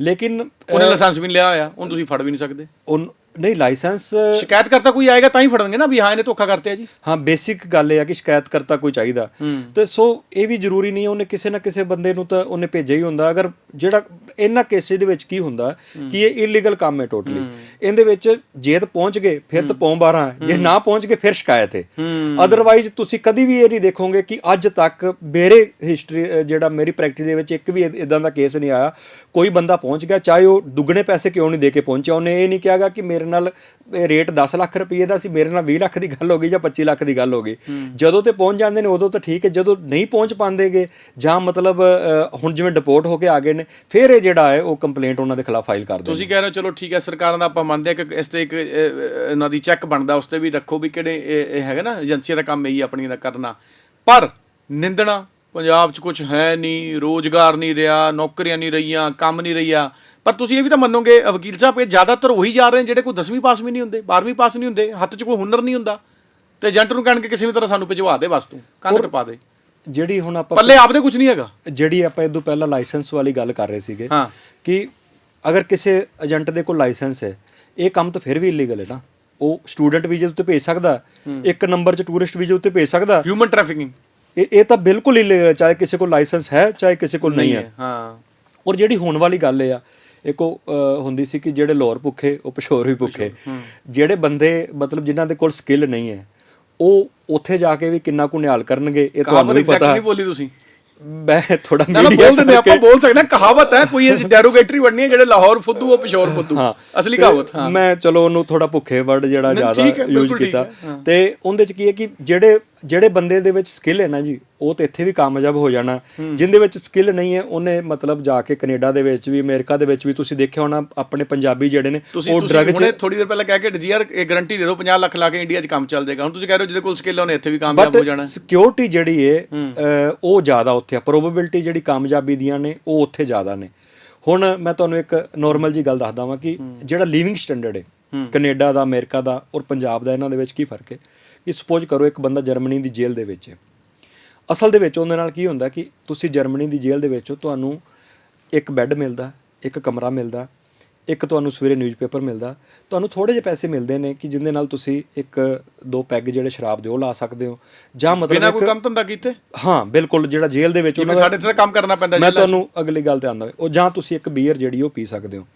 ਲੇਕਿਨ ਉਹਨੇ ਲਾਇਸੈਂਸ ਵੀ ਨਹੀਂ ਲਿਆ ਹੋਇਆ ਹੁਣ ਤੁਸੀਂ ਫੜ ਵੀ ਨਹੀਂ ਸਕਦੇ। ਨਹੀਂ ਲਾਇਸੈਂਸ ਸ਼ਿਕਾਇਤ ਕਰਤਾ ਕੋਈ ਆਏਗਾ ਤਾਂ ਹੀ ਫੜਨਗੇ ਨਾ ਵੀ ਹਾਂ ਇਹਨੇ ਧੋਖਾ ਕਰਤੇ ਆ ਜੀ। ਹਾਂ ਬੇਸਿਕ ਗੱਲ ਇਹ ਆ ਕਿ ਸ਼ਿਕਾਇਤਕਰਤਾ ਕੋਈ ਚਾਹੀਦਾ। ਤੇ ਸੋ ਇਹ ਵੀ ਜ਼ਰੂਰੀ ਨਹੀਂ ਉਹਨੇ ਕਿਸੇ ਨਾ ਕਿਸੇ ਬੰਦੇ ਨੂੰ ਤਾਂ ਉਹਨੇ ਭੇਜਿਆ ਹੀ ਹੁੰਦਾ। ਅਗਰ ਜਿਹੜਾ ਇਹਨਾਂ ਕੇਸਿਸ ਦੇ ਵਿੱਚ ਕੀ ਹੁੰਦਾ ਕਿ ਇਹ ਇਲੀਗਲ ਕੰਮ ਹੈ ਟੋਟਲੀ ਇਹਦੇ ਵਿੱਚ ਜੇ ਤਾਂ ਪਹੁੰਚ ਗਏ ਫਿਰ ਤਾਂ ਪੌਂ 12 ਜੇ ਨਾ ਪਹੁੰਚ ਗਏ ਫਿਰ ਸ਼ਿਕਾਇਤ ਹੈ। ਅਦਰਵਾਈਜ਼ ਤੁਸੀਂ ਕਦੀ ਵੀ ਇਹ ਨਹੀਂ ਦੇਖੋਗੇ ਕਿ ਅੱਜ ਤੱਕ ਮੇਰੇ ਹਿਸਟਰੀ ਜਿਹੜਾ ਮੇਰੀ ਪ੍ਰੈਕਟਿਸ ਦੇ ਵਿੱਚ ਇੱਕ ਵੀ ਇਦਾਂ ਦਾ ਕੇਸ ਨਹੀਂ ਆਇਆ। ਕੋਈ ਬੰਦਾ ਪਹੁੰਚ ਗਿਆ ਚਾਹੇ ਉਹ ਦੁੱਗਣੇ ਪੈਸੇ ਕਿਉਂ ਨਹੀਂ ਦੇ ਕੇ ਪਹੁੰਚਿਆ ਉਹਨੇ ਇਹ ਨਹੀਂ ਕਿਹਾਗਾ ਕਿ ਮੇਰੇ ਨਾਲ ਇਹ ਰੇਟ 10 ਲੱਖ ਰੁਪਏ ਦਾ ਸੀ ਮੇਰੇ ਨਾਲ 20 ਲੱਖ ਦੀ ਗੱਲ ਹੋ ਗਈ ਜਾਂ 25 ਲੱਖ ਦੀ ਗੱਲ ਹੋ ਗਈ। ਜਦੋਂ ਤੇ ਪਹੁੰਚ ਜਾਂਦੇ ਨੇ ਉਦੋਂ ਤਾਂ ਠੀਕ ਹੈ ਜਦੋਂ ਨਹੀਂ ਪਹੁੰਚ ਪਾਉਂਦੇਗੇ ਜਾਂ ਮਤਲਬ ਹੁਣ ਜਿਵੇਂ ਡਿਪੋਰਟ ਹੋ ਕੇ ਆ ਗਏ ਨੇ ਫਿਰ ਇਹ ਜਿਹੜਾ ਹੈ ਉਹ ਕੰਪਲੇਂਟ ਉਹਨਾਂ ਦੇ ਖਿਲਾਫ ਫਾਈਲ ਕਰ ਦਿੰਦੇ ਤੁਸੀਂ ਕਹਿ ਰਹੇ ਹੋ ਚਲੋ ਠੀਕ ਹੈ ਸਰਕਾਰਾਂ ਦਾ ਆਪਾਂ ਮੰਨਦੇ ਆ ਕਿ ਇਸ ਤੇ ਇੱਕ ਇਹਨਾਂ ਦੀ ਚੈੱਕ ਬਣਦਾ ਉਸ ਤੇ ਵੀ ਰੱਖੋ ਵੀ ਕਿਹੜੇ ਇਹ ਹੈਗਾ ਨਾ ਏਜੰਸੀਆਂ ਦਾ ਕੰਮ ਇਹੀ ਆਪਣੀ ਦਾ ਕਰਨਾ। ਪਰ ਨਿੰਦਣਾ ਪੰਜਾਬ 'ਚ ਕੁਝ ਹੈ ਨਹੀਂ ਰੋਜ਼ਗਾਰ ਨਹੀਂ ਰਿਹਾ ਨੌਕਰੀਆਂ ਨਹੀਂ ਰਹੀਆਂ ਕੰਮ ਨਹੀਂ ਰਹੀਆਂ। ਪਰ ਤੁਸੀਂ ਇਹ ਵੀ ਤਾਂ ਮੰਨੋਗੇ ਵਕੀਲ ਸਾਹਿਬ ਕਿ ਜ਼ਿਆਦਾਤਰ ਉਹੀ ਜਾ ਰਹੇ ਨੇ ਜਿਹੜੇ ਕੋਈ 10ਵੀਂ ਪਾਸ ਵੀ ਨਹੀਂ ਹੁੰਦੇ 12ਵੀਂ ਪਾਸ ਨਹੀਂ ਹੁੰਦੇ ਹੱਥ 'ਚ ਕੋਈ ਹੁਨਰ ਨਹੀਂ ਹੁੰਦਾ। ਤੇ ਏਜੰਟ ਨੂੰ ਕਹਿਣਗੇ ਕਿਸੇ ਵੀ ਤਰ੍ਹਾਂ ਸਾਨੂੰ ਭਿਜਵਾ ਦੇ ਬਸ ਤੂੰ ਕੰਧ ਟਪਾ ਦੇ। ਜਿਹੜੀ ਹੁਣ ਆਪਾਂ ਪੱਲੇ ਆਪਦੇ ਕੁਝ ਨਹੀਂ ਹੈਗਾ। ਜਿਹੜੀ ਆਪਾਂ ਤੋਂ ਪਹਿਲਾਂ ਲਾਇਸੈਂਸ ਵਾਲੀ ਗੱਲ ਕਰ ਰਹੇ ਸੀਗੇ ਹਾਂ। ਕਿ ਅਗਰ ਕਿਸੇ ਏਜੰਟ ਦੇ ਕੋਲ ਲਾਇਸੈਂਸ ਹੈ ਇਹ ਕੰਮ ਤਾਂ ਫਿਰ ਵੀ ਇਲੀਗਲ ਹੈ ਨਾ। ਉਹ ਸਟੂਡੈਂਟ ਵੀਜ਼ੇ ਉੱਤੇ ਭੇਜ ਸਕਦਾ ਇੱਕ ਨੰਬਰ 'ਚ ਟੂਰਿਸਟ ਵੀਜ਼ੇ ਉੱਤੇ ਭੇਜ ਸਕਦਾ। ਹਿਊਮਨ ਟ੍ਰੈਫਿਕਿੰਗ ਇਹ ਇਹ ਤਾਂ ਬਿਲਕੁਲ ਇਲੀਗਲ ਚਾਹੇ ਕਿਸੇ ਕੋਲ ਲਾਇਸੈਂਸ ਹੈ ਚਾਹੇ ਕਿਸੇ ਕੋਲ ਨਹੀਂ ਹੈ। ਹਾਂ ਔਰ ਜਿਹੜੀ ਹੋਣ ਵਾਲੀ ਗੱਲ ਇਹ ਆ ਇੱਕ ਉਹ ਹੁੰਦੀ ਸੀ ਕਿ ਜਿਹੜੇ ਲੋਰ ਭੁੱਖੇ ਉਹ ਪਸ਼ੋਰ ਵੀ ਭੁੱਖੇ। ਜਿਹੜੇ ਬੰਦੇ ਮਤਲਬ ਜਿਨ੍ਹਾਂ ਦੇ ਕੋਲ ਸਕਿੱਲ ਨਹੀਂ ਹੈ ਉਹ ਉੱਥੇ ਜਾ ਕੇ ਵੀ ਕਿੰਨਾ ਕੁ ਨਿਹਾਲ ਕਰਨਗੇ ਇਹ ਤੁਹਾਨੂੰ ਵੀ ਪਤਾ ਨਹੀਂ ਬੋਲੀ ਤੁਸੀਂ। ਮੈਂ ਥੋੜਾ ਨਾ ਬੋਲ ਦਿੰਦੇ ਆਪਾਂ ਬੋਲ ਸਕਦੇ ਹਾਂ। ਕਹਾਵਤ ਹੈ ਕੋਈ ਇਸ ਡੈਰੋਗੇਟਰੀ ਬਣਨੀ ਹੈ ਜਿਹੜੇ ਲਾਹੌਰ ਫੁੱਦੂ ਉਹ ਪਿਸ਼ੌਰ ਫੁੱਦੂ। ਅਸਲੀ ਕਹਾਵਤ ਹਾਂ। ਮੈਂ ਚਲੋ ਉਹਨੂੰ ਥੋੜਾ ਭੁੱਖੇ ਵਰਡ ਜਿਹੜਾ ਜ਼ਿਆਦਾ ਹੈ, ਯੂਜ਼ ਕੀਤਾ। ਹੈ, ਤੇ ਉਹਦੇ ਚ ਕੀ ਹੈ ਕਿ ਜਿਹੜੇ ਜਿਹੜੇ ਬੰਦੇ ਦੇ ਵਿੱਚ ਸਕਿੱਲ ਹੈ ਨਾ ਜੀ ਉਹ ਤੇ ਇੱਥੇ ਵੀ ਕਾਮਯਾਬ ਹੋ ਜਾਣਾ। ਜਿੰਦੇ ਵਿੱਚ ਸਕਿੱਲ ਨਹੀਂ ਹੈ ਉਹਨੇ ਮਤਲਬ ਜਾ ਕੇ ਕੈਨੇਡਾ ਦੇ ਵਿੱਚ ਵੀ ਅਮਰੀਕਾ ਦੇ ਵਿੱਚ ਵੀ ਤੁਸੀਂ ਦੇਖਿਆ ਹੋਣਾ ਆਪਣੇ ਪੰਜਾਬੀ ਜਿਹੜੇ ਨੇ ਉਹ ਡਰਗ ਚ ਥੋੜੀ ਦੇਰ ਪਹਿਲਾਂ ਕਹਿ ਕੇ ਜੀ ਯਾਰ ਇਹ ਗਾਰੰਟੀ ਦੇ ਦਿਓ 50 ਲੱਖ ਲਾ ਕੇ ਇੰਡੀਆ 'ਚ ਕੰਮ ਚੱਲ ਜਾਏਗਾ ਹੁਣ ਤੁਸੀਂ ਕਹਿ ਰਹੇ ਹੋ ਜਿਹਦੇ ਕੋਲ ਸਕਿੱਲ ਉਹਨੇ ਇੱਥੇ ਵੀ ਕਾਮਯਾਬ ਹੋ ਜਾਣਾ। ਬਟ ਸਿਕਿਉਰਿਟੀ ਜਿਹੜੀ ਹੈ ਉਹ ਜ਼ਿਆਦਾ ਉੱਥੇ ਆ। ਪ੍ਰੋਬੇਬਿਲਟੀ ਜਿਹੜੀ ਕਾਮਯਾਬੀ ਦੀਆਂ ਨੇ ਉਹ ਉੱਥੇ ਜ਼ਿਆਦਾ ਨੇ। ਹੁਣ ਮੈਂ ਤੁਹਾਨੂੰ ਇੱਕ ਨਾਰਮਲ ਜੀ ਗੱਲ ਦੱਸਦਾ ਵਾਂ ਕਿ ਜਿਹੜਾ ਲਿਵਿੰਗ ਸਟੈਂਡਰਡ ਹੈ। ਕੈਨੇਡਾ ਦਾ ਅਮਰੀਕਾ ਦਾ ਔਰ ਪੰਜਾਬ ਦਾ ਇਹਨਾਂ ਦੇ ਵਿੱਚ ਕੀ ਫ਼ਰਕ ਹੈ? ਕਿ ਸਪੋਜ਼ ਕਰੋ ਇੱਕ ਬੰਦਾ ਜਰਮਨੀ ਦੀ ਜੇਲ੍ਹ ਦੇ ਵਿੱਚ ਹੈ। ਅਸਲ ਦੇ ਵਿੱਚ ਉਹਦੇ ਨਾਲ ਕੀ ਹੁੰਦਾ ਕਿ ਤੁਸੀਂ ਜਰਮਨੀ ਦੀ ਜੇਲ੍ਹ ਦੇ ਵਿੱਚ ਹੋ ਤੁਹਾਨੂੰ ਇੱਕ ਬੈੱਡ ਮਿਲਦਾ ਇੱਕ ਕਮਰਾ ਮਿਲਦਾ ਇੱਕ ਤੁਹਾਨੂੰ ਸਵੇਰੇ ਨਿਊਜ਼ਪੇਪਰ ਮਿਲਦਾ। ਤੁਹਾਨੂੰ ਥੋੜੇ ਜਿਹੇ ਪੈਸੇ ਮਿਲਦੇ ਨੇ ਕਿ ਜਿੰਦੇ ਨਾਲ ਤੁਸੀਂ ਇੱਕ ਦੋ ਪੈਗ ਜਿਹੜੇ ਸ਼ਰਾਬ ਦੇ ਉਹ ਲਾ ਸਕਦੇ ਹੋ। ਜਾਂ ਮਤਲਬ ਬਿਨਾਂ ਕੋਈ ਕੰਮ ਧੰਦਾ ਕੀਤੇ? ਹਾਂ ਬਿਲਕੁਲ ਜਿਹੜਾ ਜੇਲ੍ਹ ਦੇ ਵਿੱਚ ਉਹਨਾਂ ਸਾਡੇ ਇੱਥੇ ਤਾਂ ਕੰਮ ਕਰਨਾ ਪੈਂਦਾ ਮੈਂ। ਤੁਹਾਨੂੰ ਅਗਲੀ ਗੱਲ ਤੇ ਆਉਂਦਾ ਉਹ ਜਾਂ ਤੁਸੀਂ ਇੱਕ ਬੀਅਰ ਜਿਹੜੀ ਉਹ ਪੀ ਸਕਦੇ ਹੋ।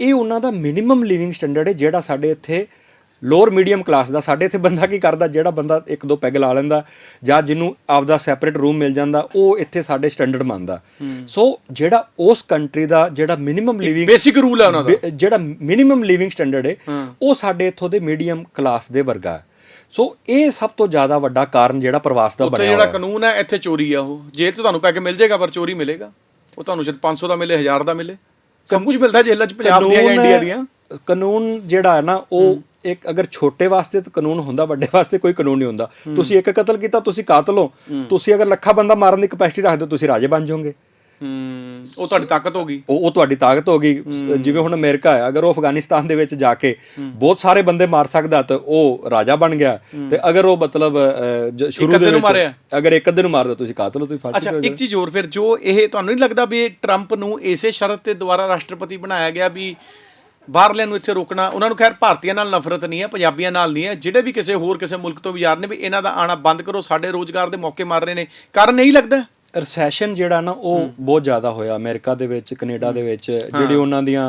ਇਹ ਉਹਨਾਂ ਦਾ ਮਿਨੀਮਮ ਲਿਵਿੰਗ ਸਟੈਂਡਰਡ ਹੈ ਜਿਹੜਾ ਸਾਡੇ ਇੱਥੇ ਲੋਅਰ ਮੀਡੀਅਮ ਕਲਾਸ ਦਾ ਸਾਡੇ ਇੱਥੇ ਬੰਦਾ ਕੀ ਕਰਦਾ ਜਿਹੜਾ ਬੰਦਾ ਇੱਕ ਦੋ ਪੈਗ ਲਾ ਲੈਂਦਾ ਜਾਂ ਜਿਹਨੂੰ ਆਪਦਾ ਸੈਪਰੇਟ ਰੂਮ ਮਿਲ ਜਾਂਦਾ ਉਹ ਇੱਥੇ ਸਾਡੇ ਸਟੈਂਡਰਡ ਮੰਨਦਾ। ਸੋ ਜਿਹੜਾ ਉਸ ਕੰਟਰੀ ਦਾ ਜਿਹੜਾ ਮਿਨੀਮਮ ਲਿਵਿੰਗ ਬੇਸਿਕ ਰੂਲ ਹੈ ਉਹਨਾਂ ਦਾ। ਜਿਹੜਾ ਮਿਨੀਮਮ ਲਿਵਿੰਗ ਸਟੈਂਡਰਡ ਹੈ। ਉਹ ਸਾਡੇ ਇੱਥੋਂ ਦੇ ਮੀਡੀਅਮ ਕਲਾਸ ਦੇ ਵਰਗਾ ਹੈ। ਸੋ ਇਹ ਸਭ ਤੋਂ ਜ਼ਿਆਦਾ ਵੱਡਾ ਕਾਰਨ ਜਿਹੜਾ ਪ੍ਰਵਾਸ ਦਾ ਬਣਿਆ ਜਿਹੜਾ ਹੋਇਆ। ਹੈ। ਕਾਨੂੰਨ ਹੈ ਇੱਥੇ ਚੋਰੀ ਆ ਉਹ। ਜੇਲ੍ਹ 'ਚ ਤੁਹਾਨੂੰ ਪੈਕ ਮਿਲ ਜਾਏਗਾ ਪਰ ਚੋਰੀ ਮਿਲੇਗਾ। ਉਹ ਤੁਹਾਨੂੰ ਸ਼ਾਇਦ 500 ਦਾ ਮਿਲੇ 1000 ਦਾ ਮਿਲੇ। ਸਭ ਕੁਝ ਮਿਲਦਾ ਜੇਲ੍ਹਾਂ 'ਚ ਪੰਜਾਬ ਦੀਆਂ ਜਾਂ ਇੰਡੀਆ ਦੀਆਂ। ਕਾਨੂੰਨ ਜਿਹੜਾ ਹੈ ਨਾ ਉਹ ਇੱਕ ਅਗਰ ਛੋਟੇ ਵਾਸਤੇ ਤਾਂ ਕਾਨੂੰਨ ਹੁੰਦਾ ਵੱਡੇ ਵਾਸਤੇ ਕੋਈ ਕਾਨੂੰਨ ਨਹੀਂ ਹੁੰਦਾ। ਤੁਸੀਂ ਇੱਕ ਕਤਲ ਕੀਤਾ ਤੁਸੀਂ ਕਾਤਲ ਹੋ। ਤੁਸੀਂ ਅਗਰ ਲੱਖਾਂ ਬੰਦਾ ਮਾਰਨ ਦੀ ਕਪੈਸਿਟੀ ਰੱਖਦੇ ਹੋ ਤੁਸੀਂ ਰਾਜੇ ਬਣ ਜਾਓਗੇ। ਹੂੰ। ਉਹ ਤੁਹਾਡੀ ਤਾਕਤ ਹੋ ਗਈ। ਉਹ ਉਹ ਤੁਹਾਡੀ ਤਾਕਤ ਹੋ ਗਈ। ਜਿਵੇਂ ਹੁਣ ਅਮਰੀਕਾ ਹੈ ਅਗਰ ਉਹ ਅਫਗਾਨਿਸਤਾਨ ਦੇ ਵਿੱਚ ਜਾ ਕੇ ਬਹੁਤ ਸਾਰੇ ਬੰਦੇ ਮਾਰ ਸਕਦਾ ਤਾਂ ਉਹ ਰਾਜਾ ਬਣ ਗਿਆ। ਤੇ ਅਗਰ ਉਹ ਮਤਲਬ ਸ਼ੁਰੂ ਦੇ ਵਿੱਚ। ਅਗਰ ਇੱਕ ਅੱਧੇ ਨੂੰ ਮਾਰਦਾ ਤੁਸੀਂ ਕਾਤਲ ਹੋ ਤੁਸੀਂ ਫਾਂਸੀ ਅੱਛਾ ਇੱਕ ਚੀਜ਼ ਹੋਰ ਫਿਰ ਜੋ ਇਹ ਤੁਹਾਨੂੰ ਨਹੀਂ ਲੱਗਦਾ ਵੀ ਟਰੰਪ ਨੂੰ ਇਸੇ ਸ਼ਰਤ ਤੇ ਦੁਬਾਰਾ ਰਾਸ਼ਟਰਪਤੀ ਬਣਾਇਆ ਗਿਆ ਵੀ ਬਾਹਰਲਿਆਂ ਨੂੰ ਇੱਥੇ ਰੋਕਣਾ ਉਹਨਾਂ ਨੂੰ ਖੈਰ ਭਾਰਤੀਆਂ ਨਾਲ ਨਫ਼ਰਤ ਨਹੀਂ ਹੈ ਪੰਜਾਬੀਆਂ ਨਾਲ ਨਹੀਂ ਹੈ ਜਿਹੜੇ ਵੀ ਕਿਸੇ ਹੋਰ ਕਿਸੇ ਮੁਲਕ ਤੋਂ ਵੀ ਯਾਰ ਨੇ ਵੀ ਇਹਨਾਂ ਦਾ ਆਣਾ ਬੰਦ ਕਰੋ ਸਾਡੇ ਰੋਜ਼ਗਾਰ ਦੇ ਮੌਕੇ ਮਾਰ ਰਹੇ ਨੇ। ਕਾਰਨ ਨਹੀਂ ਲੱਗਦਾ ਰਸੈਸ਼ਨ ਜਿਹੜਾ ਨਾ ਉਹ ਬਹੁਤ ਜ਼ਿਆਦਾ ਹੋਇਆ ਅਮਰੀਕਾ ਦੇ ਵਿੱਚ ਕੈਨੇਡਾ ਦੇ ਵਿੱਚ ਜਿਹੜੀ ਉਹਨਾਂ ਦੀਆਂ